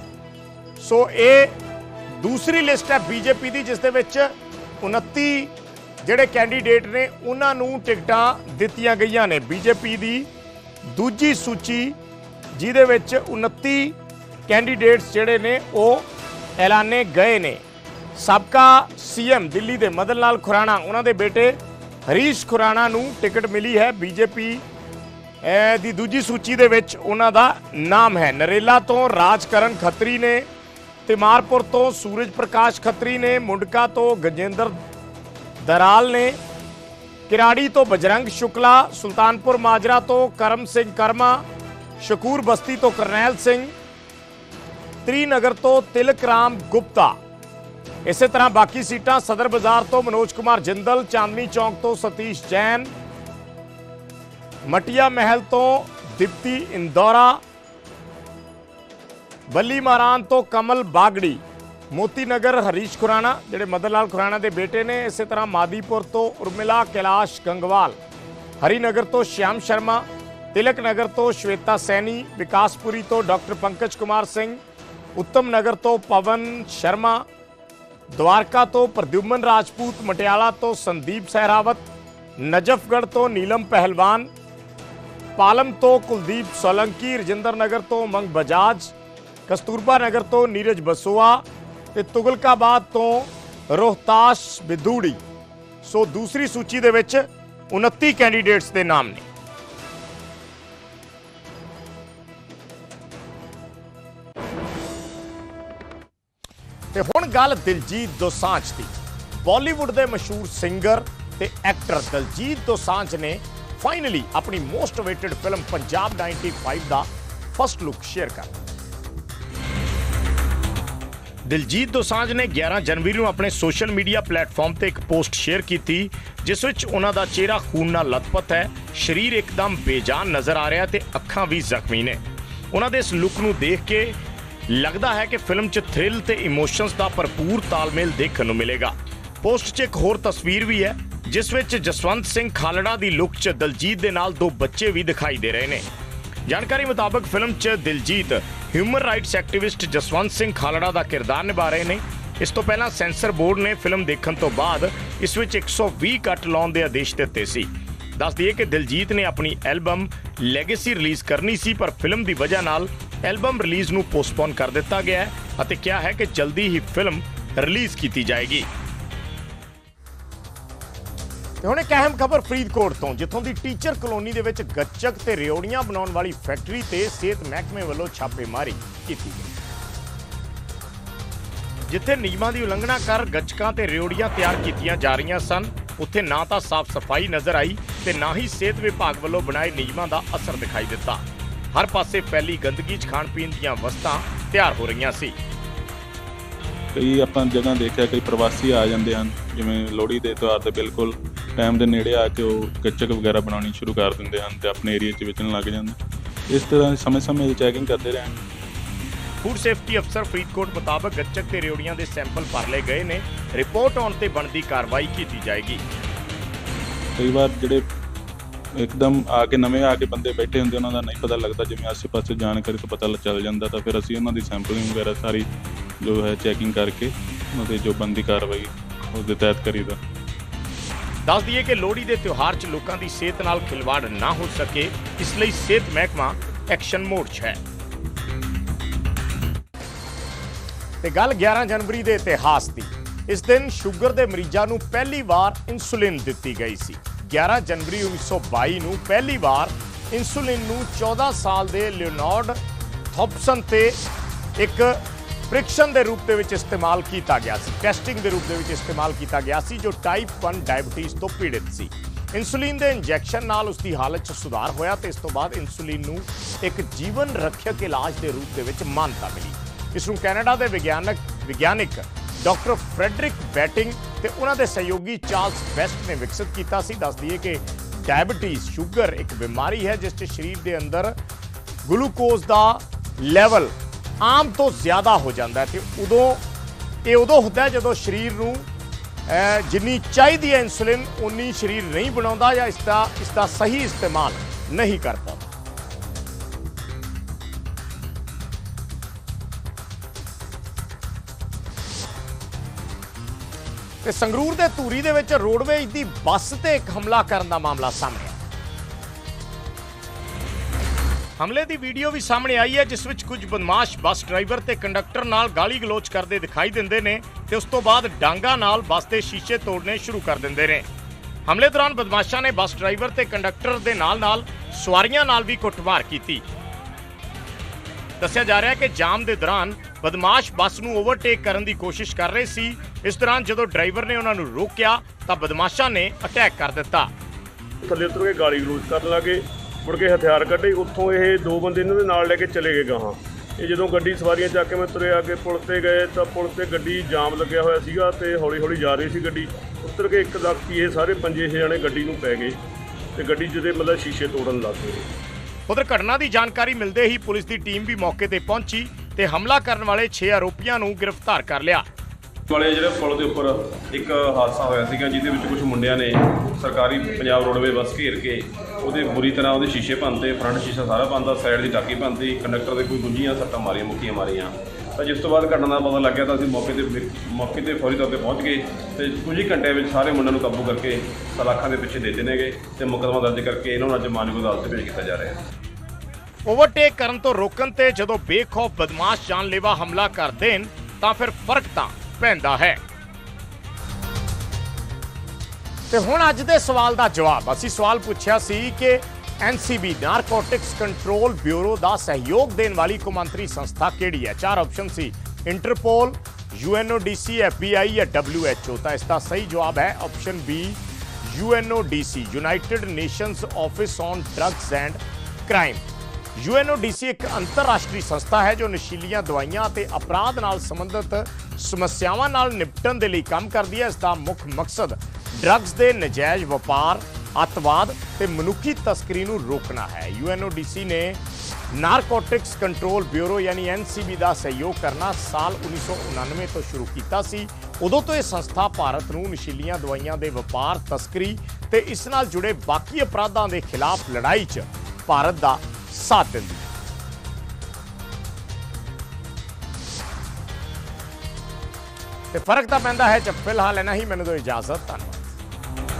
ਸੋ ਇਹ ਦੂਸਰੀ ਲਿਸਟ ਹੈ ਬੀਜੇਪੀ ਦੀ, ਜਿਸ ਦੇ ਵਿੱਚ 29 ਜਿਹੜੇ ਕੈਂਡੀਡੇਟ ਨੇ, ਉਹਨਾਂ ਨੂੰ ਟਿਕਟਾਂ ਦਿੱਤੀਆਂ ਗਈਆਂ ਨੇ ਬੀਜੇਪੀ ਦੀ। ਦੂਜੀ ਸੂਚੀ, ਜਿਹਦੇ ਵਿੱਚ 29 ਕੈਂਡੀਡੇਟਸ ਜਿਹੜੇ ਨੇ, ਉਹ ਐਲਾਨੇ ਗਏ ਨੇ। ਸਾਬਕਾ ਸੀਐਮ ਦਿੱਲੀ ਦੇ ਮਦਨ ਲਾਲ ਖੁਰਾਣਾ, ਉਹਨਾਂ ਦੇ ਬੇਟੇ ਹਰੀਸ਼ ਖੁਰਾਣਾ ਨੂੰ ਟਿਕਟ ਮਿਲੀ ਹੈ ਬੀਜੇਪੀ ਦੀ ਦੂਜੀ ਸੂਚੀ ਦੇ ਵਿੱਚ ਉਹਨਾਂ ਦਾ ਨਾਮ ਹੈ। ਨਰੇਲਾ ਤੋਂ ਰਾਜਕਰਨ ਖੱਤਰੀ ਨੇ ਤਿਮਾਰਪੁਰ ਤੋਂ ਸੂਰਜ ਪ੍ਰਕਾਸ਼ ਖੱਤਰੀ ਨੇ, ਮੁੰਡਕਾ ਤੋਂ ਗਜੇਂਦਰ ਦਰਾਲ ਨੇ, ਕਿਰਾੜੀ ਤੋਂ ਬਜਰੰਗ ਸ਼ੁਕਲਾ, ਸੁਲਤਾਨਪੁਰ ਮਾਜਰਾ ਤੋਂ ਕਰਮ ਸਿੰਘ ਕਰਮਾ, ਸ਼ਕੂਰ ਬਸਤੀ ਤੋਂ ਕਰਨੈਲ ਸਿੰਘ, ਤ੍ਰੀਨਗਰ ਤੋਂ ਤਿਲਕ ਰਾਮ ਗੁਪਤਾ। ਇਸੇ ਤਰ੍ਹਾਂ ਬਾਕੀ ਸੀਟਾਂ ਸਦਰ ਬਾਜ਼ਾਰ ਤੋਂ ਮਨੋਜ ਕੁਮਾਰ ਜਿੰਦਲ, ਚਾਂਦਨੀ ਚੌਂਕ ਤੋਂ ਸਤੀਸ਼ ਜੈਨ ਮਟਿਆ ਮਹਿਲ ਤੋਂ ਦਿਪਤੀ ਇੰਦੌਰਾ ਬੱਲੀ ਮਾਰਾਨ ਤੋਂ ਕਮਲ ਬਾਗੜੀ ਮੋਤੀ ਨਗਰ ਹਰੀਸ਼ ਖੁਰਾਣਾ ਜਿਹੜੇ ਮਦਨ ਲਾਲ ਖੁਰਾਣਾ ਦੇ ਬੇਟੇ ਨੇ ਇਸੇ ਤਰ੍ਹਾਂ ਮਾਦੀਪੁਰ ਤੋਂ ਉਰਮਿਲਾ ਕੈਲਾਸ਼ ਗੰਗਵਾਲ ਹਰੀਨਗਰ ਤੋਂ ਸ਼ਿਆਮ ਸ਼ਰਮਾ ਤਿਲਕ ਨਗਰ ਤੋਂ ਸ਼ਵੇਤਾ ਸੈਣੀ ਵਿਕਾਸਪੁਰੀ ਤੋਂ ਡਾਕਟਰ ਪੰਕਜ ਕੁਮਾਰ ਸਿੰਘ ਉੱਤਮ ਨਗਰ ਤੋਂ ਪਵਨ ਸ਼ਰਮਾ ਦਵਾਰਕਾ ਤੋਂ ਪ੍ਰਦਿਉਮਨ ਰਾਜਪੂਤ ਮਟਿਆਲਾ ਤੋਂ ਸੰਦੀਪ ਸਹਿਰਾਵਤ ਨਜਫਗੜ੍ਹ ਤੋਂ ਨੀਲਮ ਪਹਿਲਵਾਨ ਪਾਲਮ ਤੋਂ ਕੁਲਦੀਪ ਸੋਲੰਕੀ ਰਜਿੰਦਰ ਨਗਰ ਤੋਂ ਮੰਗ ਬਜਾਜ ਕਸਤੂਰਬਾ ਨਗਰ ਤੋਂ ਨੀਰਜ ਬਸੋਆ ਤੇ ਤੁਗਲਕਾਬਾਦ ਤੋਂ ਰੋਹਤਾਸ਼ ਬਿਦੂੜੀ ਸੋ ਦੂਸਰੀ ਸੂਚੀ ਦੇ ਵਿੱਚ 29 ਕੈਂਡੀਡੇਟਸ ਦੇ ਨਾਮ ਨੇ ਤੇ ਹੁਣ ਗੱਲ ਦਿਲਜੀਤ ਦੋਸਾਂਝ ਦੀ ਬਾਲੀਵੁੱਡ ਦੇ ਮਸ਼ਹੂਰ ਸਿੰਗਰ ਤੇ ਐਕਟਰ ਦਲਜੀਤ ਦੋਸਾਂਝ ਨੇ ਫਾਈਨਲੀ ਆਪਣੀ ਮੋਸਟ ਅਵੇਟਡ ਫਿਲਮ ਪੰਜਾਬ 95 ਦਾ ਫਸਟ ਲੁੱਕ ਸ਼ੇਅਰ ਕਰ ਦਿਲਜੀਤ ਦੋਸਾਂਝ ਨੇ 11 ਜਨਵਰੀ ਨੂੰ ਆਪਣੇ ਸੋਸ਼ਲ ਮੀਡੀਆ ਪਲੇਟਫਾਰਮ ਤੇ ਇੱਕ ਪੋਸਟ ਸ਼ੇਅਰ ਕੀਤੀ, ਜਿਸ ਵਿੱਚ ਉਹਨਾਂ ਦਾ ਚਿਹਰਾ ਖੂਨ ਨਾਲ ਲਤਪਤ ਹੈ, ਸਰੀਰ ਇੱਕਦਮ ਬੇਜਾਨ ਨਜ਼ਰ ਆ ਰਿਹਾ ਤੇ ਅੱਖਾਂ ਵੀ ਜ਼ਖਮੀ ਨੇ। ਉਹਨਾਂ ਦੇ ਇਸ ਲੁੱਕ ਨੂੰ ਦੇਖ ਕੇ ਲੱਗਦਾ ਹੈ ਕਿ ਫਿਲਮ 'ਚ ਥ੍ਰਿਲ ਤੇ ਇਮੋਸ਼ਨਸ ਦਾ ਭਰਪੂਰ ਤਾਲਮੇਲ ਦੇਖਣ ਨੂੰ ਮਿਲੇਗਾ। ਪੋਸਟ 'ਚ ਇੱਕ ਹੋਰ ਤਸਵੀਰ ਵੀ ਹੈ ਜਿਸ ਵਿੱਚ ਜਸਵੰਤ ਸਿੰਘ ਖਾਲੜਾ ਦੀ ਲੁੱਕ 'ਚ ਦਲਜੀਤ ਦੇ ਨਾਲ ਦੋ ਬੱਚੇ ਵੀ ਦਿਖਾਈ ਦੇ ਰਹੇ ਨੇ। ਜਾਣਕਾਰੀ ਮੁਤਾਬਕ ਫਿਲਮ 'ਚ Diljit human rights activist Jaswant Singh Khalra ਦਾ ਕਿਰਦਾਰ ਨਿਭਾ ਰਹੇ ਨੇ। ਇਸ ਤੋਂ ਪਹਿਲਾਂ ਸੈਂਸਰ ਬੋਰਡ ਨੇ ਫਿਲਮ ਦੇਖਣ ਤੋਂ ਬਾਅਦ ਇਸ ਵਿੱਚ 120 ਕੱਟ ਲਾਉਣ ਦੇ ਆਦੇਸ਼ ਦਿੱਤੇ ਸੀ। ਦੱਸ ਦਈਏ ਕਿ ਦਿਲਜੀਤ ਨੇ ਆਪਣੀ ਐਲਬਮ ਲੈਗੇਸੀ ਰਿਲੀਜ਼ ਕਰਨੀ ਸੀ, ਪਰ ਫਿਲਮ ਦੀ ਵਜ੍ਹਾ ਨਾਲ ਐਲਬਮ ਰਿਲੀਜ਼ ਨੂੰ ਪੋਸਟਪੋਨ ਕਰ ਦਿੱਤਾ ਗਿਆ ਹੈ ਅਤੇ ਕਿਹਾ ਹੈ ਕਿ ਜਲਦੀ ਹੀ ਫਿਲਮ ਰਿਲੀਜ਼ ਕੀਤੀ ਜਾਏਗੀ। ਤੇ ਹੁਣ ਇੱਕ ਅਹਿਮ ਖਬਰ ਫਰੀਦਕੋਟ ਤੋਂ, ਜਿੱਥੋਂ ਦੀ ਟੀਚਰ ਕਲੋਨੀ ਦੇ ਵਿੱਚ ਗੱਚਕ ਤੇ ਰਿਓੜੀਆਂ ਬਣਾਉਣ ਵਾਲੀ ਫੈਕਟਰੀ ਤੇ ਸਿਹਤ ਮਹਿਕਮੇ ਵੱਲੋਂ ਛਾਪੇਮਾਰੀ ਕੀਤੀ ਗਈ। ਜਿੱਥੇ ਨਿਯਮਾਂ ਦੀ ਉਲੰਘਣਾ ਕਰ ਗੱਚਕਾਂ ਤੇ ਰਿਓੜੀਆਂ ਤਿਆਰ ਕੀਤੀਆਂ ਜਾ ਰਹੀਆਂ ਸਨ, ਉੱਥੇ ਨਾ ਤਾਂ ਸਾਫ਼ ਸਫ਼ਾਈ ਨਜ਼ਰ ਆਈ ਤੇ ਨਾ ਹੀ ਸਿਹਤ ਵਿਭਾਗ ਵੱਲੋਂ ਬਣਾਏ ਨਿਯਮਾਂ ਦਾ ਅਸਰ ਦਿਖਾਈ ਦਿੱਤਾ। ਹਰ ਪਾਸੇ ਫੈਲੀ ਗੰਦਗੀ 'ਚ ਖਾਣ ਪੀਣ ਦੀਆਂ ਵਸਤਾਂ ਤਿਆਰ ਹੋ ਰਹੀਆਂ ਸੀ। ਕਈ ਆਪਾਂ ਜਗ੍ਹਾ ਦੇਖਿਆ, ਕਈ ਪ੍ਰਵਾਸੀ ਆ ਜਾਂਦੇ ਹਨ, ਜਿਵੇਂ ਲੋਹੜੀ ਦੇ ਤਿਉਹਾਰ ਤੇ ਬਿਲਕੁਲ ਟਾਈਮ ਦੇ ਨੇੜੇ ਆ ਕੇ ਉਹ ਗੱਚਕ ਵਗੈਰਾ ਬਣਾਉਣੀ ਸ਼ੁਰੂ ਕਰ ਦਿੰਦੇ ਹਨ ਤੇ ਆਪਣੇ ਏਰੀਆ 'ਚ ਵੇਚਣ ਲੱਗ ਜਾਂਦੇ ਇਸ ਤਰ੍ਹਾਂ ਸਮੇਂ-ਸਮੇਂ ਦੀ ਚੈਕਿੰਗ ਕਰਦੇ ਰਹਿਣ। ਫੂਡ ਸੇਫਟੀ ਅਫਸਰ ਫਰੀਦਕੋਟ ਮੁਤਾਬਕ ਗੱਚਕ ਤੇ ਰਿਓੜੀਆਂ ਦੇ ਸੈਂਪਲ ਭਰ ਲਏ ਗਏ ਨੇ। ਰਿਪੋਰਟ ਆਉਣ ਤੇ ਬਣਦੀ ਕਾਰਵਾਈ ਕੀਤੀ ਜਾਏਗੀ। ਕਈ ਵਾਰ ਜਿਹੜੇ ਇੱਕਦਮ ਆ ਕੇ ਨਵੇਂ ਆ ਕੇ ਬੰਦੇ ਬੈਠੇ ਹੁੰਦੇ ਉਹਨਾਂ ਦਾ ਨਹੀਂ ਪਤਾ ਲੱਗਦਾ ਜਿਵੇਂ ਆਸੇ-ਪਾਸੇ ਜਾਣਕਾਰੀ ਤੋਂ ਪਤਾ ਚੱਲ ਜਾਂਦਾ ਤਾਂ ਫਿਰ ਅਸੀਂ ਉਹਨਾਂ ਦੀ ਸੈਂਪਲਿੰਗ ਵਗੈਰਾ ਸਾਰੀ ਜੋ ਹੈ ਚੈਕਿੰਗ ਕਰਕੇ ਉਹਨਾਂ ਤੇ ਜੋ ਬੰਦੀ ਕਾਰਵਾਈ ਉਹਦੇ ਤਹਿਤ ਕਰੀਦਾ। ਦੱਸ ਦਈਏ ਕਿ ਲੋਹੜੀ ਦੇ ਤਿਉਹਾਰ 'ਚ ਲੋਕਾਂ ਦੀ ਸਿਹਤ ਨਾਲ ਖਿਲਵਾੜ ਨਾ ਹੋ ਸਕੇ, ਇਸ ਲਈ ਸਿਹਤ ਮਹਿਕਮਾ ਐਕਸ਼ਨ ਮੋਡ 'ਚ ਹੈ। ਤੇ ਗੱਲ 11 ਜਨਵਰੀ ਦੇ ਇਤਿਹਾਸ ਦੀ। ਇਸ ਦਿਨ ਸ਼ੂਗਰ ਦੇ ਮਰੀਜ਼ਾਂ ਨੂੰ ਪਹਿਲੀ ਵਾਰ ਇਨਸੂਲਿਨ ਦਿੱਤੀ ਗਈ ਸੀ। 11 ਜਨਵਰੀ 1922 ਨੂੰ ਪਹਿਲੀ ਵਾਰ ਇਨਸੂਲਿਨ ਨੂੰ 14 ਸਾਲ ਦੇ ਲਿਓਨਾਰਡ ਥੌਪਸਨ ਤੇ ਇੱਕ ਪ੍ਰਿਕਸ਼ਨ ਦੇ ਰੂਪ ਦੇ ਵਿੱਚ ਇਸਤੇਮਾਲ ਕੀਤਾ ਗਿਆ ਸੀ। ਟੈਸਟਿੰਗ ਦੇ ਰੂਪ ਦੇ ਵਿੱਚ ਇਸਤੇਮਾਲ ਕੀਤਾ ਗਿਆ ਸੀ, ਜੋ ਟਾਈਪ 1 ਡਾਇਬੀਟੀਜ਼ ਤੋਂ ਪੀੜਿਤ ਸੀ। ਇਨਸੂਲਿਨ ਦੇ ਇੰਜੈਕਸ਼ਨ ਨਾਲ ਉਸ ਦੀ ਹਾਲਤ 'ਚ ਸੁਧਾਰ ਹੋਇਆ ਤੇ ਇਸ ਤੋਂ ਬਾਅਦ ਇਨਸੂਲਿਨ ਨੂੰ ਇੱਕ ਜੀਵਨ ਰੱਖਿਅਕ ਇਲਾਜ ਦੇ ਰੂਪ ਦੇ ਵਿੱਚ ਮਾਨਤਾ ਮਿਲੀ। ਇਸ ਨੂੰ ਕੈਨੇਡਾ ਦੇ ਵਿਗਿਆਨਕ, ਵਿਗਿਆਨਿਕ ਡਾਕਟਰ ਫ੍ਰੈਡਰਿਕ ਬੈਟਿੰਗ ਤੇ ਉਹਨਾਂ ਦੇ ਸਹਿਯੋਗੀ ਚਾਰਲਸ ਬੈਸਟ ਨੇ ਵਿਕਸਿਤ ਕੀਤਾ ਸੀ। ਦੱਸ ਦਈਏ ਕਿ ਡਾਇਬੀਟੀਜ਼, ਸ਼ੂਗਰ ਇੱਕ ਬਿਮਾਰੀ ਹੈ, ਜਿਸ 'ਚ ਸਰੀਰ ਦੇ ਅੰਦਰ ਗਲੂਕੋਜ਼ ਦਾ ਲੈਵਲ ਆਮ ਤੋਂ ਜ਼ਿਆਦਾ ਹੋ ਜਾਂਦਾ ਹੈ ਤੇ ਉਦੋਂ, ਇਹ ਉਦੋਂ ਹੁੰਦਾ ਜਦੋਂ ਸਰੀਰ ਨੂੰ ਜਿੰਨੀ ਚਾਹੀਦੀ ਹੈ ਇਨਸੂਲਿਨ ਉਨੀ ਸਰੀਰ ਨਹੀਂ ਬਣਾਉਂਦਾ ਜਾਂ ਇਸ ਦਾ ਇਸ ਦਾ ਸਹੀ ਇਸਤੇਮਾਲ ਨਹੀਂ ਕਰ ਪਾਉਂਦਾ। ਤੇ ਸੰਗਰੂਰ ਦੇ ਧੂਰੀ ਦੇ ਵਿੱਚ ਰੋਡਵੇਜ ਦੀ ਬੱਸ ਤੇ ਇੱਕ ਹਮਲਾ ਕਰਨ ਦਾ ਮਾਮਲਾ ਸਾਹਮਣੇ ਹਮਲੇ ਦੀ ਵੀਡੀਓ ਵੀ ਸਾਹਮਣੇ ਆਈ ਹੈ, ਜਿਸ ਵਿੱਚ ਕੁਝ ਬਦਮਾਸ਼ ਬੱਸ ਡਰਾਈਵਰ ਤੇ ਕੰਡਕਟਰ ਨਾਲ ਗਾਲੀ ਗਲੋਚ ਕਰਦੇ ਦਿਖਾਈ ਦਿੰਦੇ ਨੇ ਤੇ ਉਸ ਤੋਂ ਬਾਅਦ ਡਾਂਗਾ ਨਾਲ ਬੱਸ ਦੇ ਸ਼ੀਸ਼ੇ ਤੋੜਨੇ ਸ਼ੁਰੂ ਕਰ ਦਿੰਦੇ ਨੇ। ਹਮਲੇ ਦੌਰਾਨ ਬਦਮਾਸ਼ਾਂ ਨੇ ਬੱਸ ਡਰਾਈਵਰ ਤੇ ਕੰਡਕਟਰ ਦੇ ਨਾਲ-ਨਾਲ ਸਵਾਰੀਆਂ ਨਾਲ ਵੀ ਕੁੱਟਮਾਰ ਕੀਤੀ। ਦੱਸਿਆ ਜਾ ਰਿਹਾ ਹੈ ਕਿ ਜਾਮ ਦੇ ਦੌਰਾਨ ਬਦਮਾਸ਼ ਬੱਸ ਨੂੰ ਓਵਰਟੇਕ ਕਰਨ ਦੀ ਕੋਸ਼ਿਸ਼ ਕਰ ਰਹੇ ਸੀ। ਇਸ ਦੌਰਾਨ ਜਦੋਂ ਡਰਾਈਵਰ ਨੇ ਉਹਨਾਂ ਨੂੰ ਰੋਕਿਆ ਤਾਂ ਬਦਮਾਸ਼ਾਂ ਨੇ ਅਟੈਕ ਕਰ ਦਿੱਤਾ। ਥੱਲੇ ਉਤਰ ਕੇ ਗਾਲੀ ਗਲੋਚ ਕਰਨ ਲੱਗੇ। ਮੁੜ ਕੇ ਹਥਿਆਰ ਕੱਢੇ, ਉੱਥੋਂ ਇਹ ਦੋ ਬੰਦੇ ਇਹਨਾਂ ਦੇ ਨਾਲ ਲੈ ਕੇ ਚਲੇ ਗਏ ਗਾਹਾਂ। ਇਹ ਜਦੋਂ ਗੱਡੀ ਸਵਾਰੀਆਂ ਚੱਕ ਕੇ ਮੈਂ ਤੁਰਿਆ ਕੇ ਪੁਲ ਤੇ ਗਏ, ਤਾਂ ਪੁਲ ਤੇ ਗੱਡੀ ਜਾਮ ਲੱਗਿਆ ਹੋਇਆ ਸੀਗਾ ਤੇ ਹੌਲੀ ਹੌਲੀ ਜਾ ਰਹੀ ਸੀ ਗੱਡੀ। ਉੱਤਰ ਕੇ ਇੱਕ ਦਰਖਤੀ ਇਹ ਸਾਰੇ ਪੰਜੇ ਛੇ ਜਣੇ ਗੱਡੀ ਨੂੰ ਪੈ ਗਏ ਤੇ ਗੱਡੀ ਜਿਹਦੇ ਮਤਲਬ ਸ਼ੀਸ਼ੇ ਤੋੜਨ ਲੱਗ ਗਏ। ਉਧਰ ਘਟਨਾ ਦੀ ਜਾਣਕਾਰੀ ਮਿਲਦੇ ਹੀ ਪੁਲਿਸ ਦੀ ਟੀਮ ਵੀ ਮੌਕੇ ਤੇ ਪਹੁੰਚੀ ਤੇ ਹਮਲਾ ਕਰਨ ਵਾਲੇ 6 ਆਰੋਪੀਆਂ ਨੂੰ ਗ੍ਰਿਫਤਾਰ ਕਰ ਲਿਆ। ਵਾਲੇ ਜਿਹੜੇ ਪੁਲ ਦੇ ਉੱਪਰ ਇੱਕ ਹਾਦਸਾ ਹੋਇਆ ਸੀਗਾ, ਜਿਹਦੇ ਵਿੱਚ ਕੁਝ ਮੁੰਡਿਆਂ ਨੇ ਸਰਕਾਰੀ ਪੰਜਾਬ ਰੋਡਵੇ ਬੱਸ ਘੇਰ ਕੇ ਉਹਦੇ ਬੁਰੀ ਤਰ੍ਹਾਂ ਉਹਦੇ ਸ਼ੀਸ਼ੇ ਭੰਨਤੇ ਫਰੰਟ ਸ਼ੀਸ਼ਾ ਸਾਰਾ ਭੰਨਦਾ ਸਾਈਡ ਦੀ ਟਾਕੀ ਭੰਨਤੀ ਕੰਡਕਟਰ ਦੇ ਕੋਈ ਗੁੰਝੀਆਂ ਸੱਟਾਂ ਮਾਰੀਆਂ, ਮੁੱਕੀਆਂ ਮਾਰੀਆਂ। ਤਾਂ ਜਿਸ ਤੋਂ ਬਾਅਦ ਘਟਨਾ ਦਾ ਪਤਾ ਲੱਗਿਆ ਤਾਂ ਅਸੀਂ ਮੌਕੇ ਤੇ ਮੌਕੇ ਤੇ ਫੌਰੀ ਤੌਰ ਤੇ ਪਹੁੰਚ ਗਏ ਤੇ ਕੁਝ ਹੀ ਘੰਟਿਆਂ ਵਿੱਚ ਸਾਰੇ ਮੁੰਡਿਆਂ ਨੂੰ ਕਾਬੂ ਕਰਕੇ ਸਲਾਖਾਂ ਦੇ ਪਿੱਛੇ ਦੇ ਦਿੱਤੇ ਗਏ ਤੇ ਮੁਕੱਦਮਾ ਦਰਜ ਕਰਕੇ ਇਹਨਾਂ ਨੂੰ ਅੱਜ ਮਾਨਯੋਗ ਅਦਾਲਤ 'ਚ ਪੇਸ਼ ਕੀਤਾ ਜਾ ਰਿਹਾ ਹੈ। ਓਵਰਟੇਕ ਕਰਨ ਤੋਂ ਰੋਕਣ ਤੇ ਜਦੋਂ ਬੇਖੌਫ ਬਦਮਾਸ਼ ਜਾਨਲੇਵਾ ਹਮਲਾ ਕਰ ਦੇਣ ਤਾਂ ਫਿਰ ਫ਼ਰਕ ਤਾਂ ਪੈਂਦਾ ਹੈ। ਤੇ ਹੁਣ ਅੱਜ ਦੇ ਸਵਾਲ ਦਾ ਜਵਾਬ, ਅਸੀਂ ਸਵਾਲ ਪੁੱਛਿਆ ਸੀ ਕਿ ਐਨਸੀਬੀ ਨਾਰਕੋਟਿਕਸ ਕੰਟਰੋਲ ਬਿਊਰੋ ਦਾ ਸਹਿਯੋਗ ਦੇਣ ਵਾਲੀ ਕੌਮਾਂਤਰੀ ਸੰਸਥਾ ਕਿਹੜੀ ਹੈ? ਚਾਰ ਆਪਸ਼ਨ ਸੀ ਇੰਟਰਪੋਲ ਯੂਐਨਓਡੀਸੀ ਐਫਬੀਆਈ ਜਾਂ ਡਬਲਯੂਐਚਓ ਤਾਂ ਇਸ ਦਾ ਸਹੀ ਜਵਾਬ ਹੈ option B UNODC United Nations Office on Drugs and Crime UNODC ਇੱਕ ਅੰਤਰਰਾਸ਼ਟਰੀ ਸੰਸਥਾ ਹੈ ਜੋ ਨਸ਼ੀਲੀਆਂ ਦਵਾਈਆਂ ਅਤੇ ਅਪਰਾਧ ਨਾਲ ਸੰਬੰਧਿਤ ਸਮੱਸਿਆਵਾਂ ਨਾਲ ਨਿਪਟਣ ਦੇ ਲਈ ਕੰਮ ਕਰਦੀ ਹੈ। ਇਸ ਦਾ ਮੁੱਖ ਮਕਸਦ ਡਰੱਗਸ ਦੇ ਨਜਾਇਜ਼ ਵਪਾਰ, ਅੱਤਵਾਦ ਤੇ ਮਨੁੱਖੀ ਤਸਕਰੀ ਨੂੰ ਰੋਕਣਾ ਹੈ। ਯੂਐਨਓਡੀਸੀ ਨੇ ਨਾਰਕੋਟਿਕਸ ਕੰਟਰੋਲ ਬਿਊਰੋ ਯਾਨੀ ਐਨਸੀਬੀ ਦਾ ਸਹਿਯੋਗ ਕਰਨਾ ਸਾਲ 1999 ਤੋਂ ਸ਼ੁਰੂ ਕੀਤਾ ਸੀ। ਉਦੋਂ ਤੋਂ ਇਹ ਸੰਸਥਾ ਭਾਰਤ ਨੂੰ ਨਸ਼ੀਲੀਆਂ ਦਵਾਈਆਂ ਦੇ ਵਪਾਰ, ਤਸਕਰੀ ਤੇ ਇਸ ਨਾਲ ਜੁੜੇ ਬਾਕੀ ਅਪਰਾਧਾਂ ਦੇ ਖਿਲਾਫ ਲੜਾਈ 'ਚ ਭਾਰਤ ਦਾ ਸਾਥ ਦਿੰਦੀ ਹੈ। ਤੇ ਫ਼ਰਕ ਤਾਂ ਪੈਂਦਾ ਹੈ ਚ ਫਿਲਹਾਲ ਇਹਨਾਂ ਹੀ। ਮੈਨੂੰ ਦੋ ਇਜਾਜ਼ਤ, ਧੰਨਵਾਦ।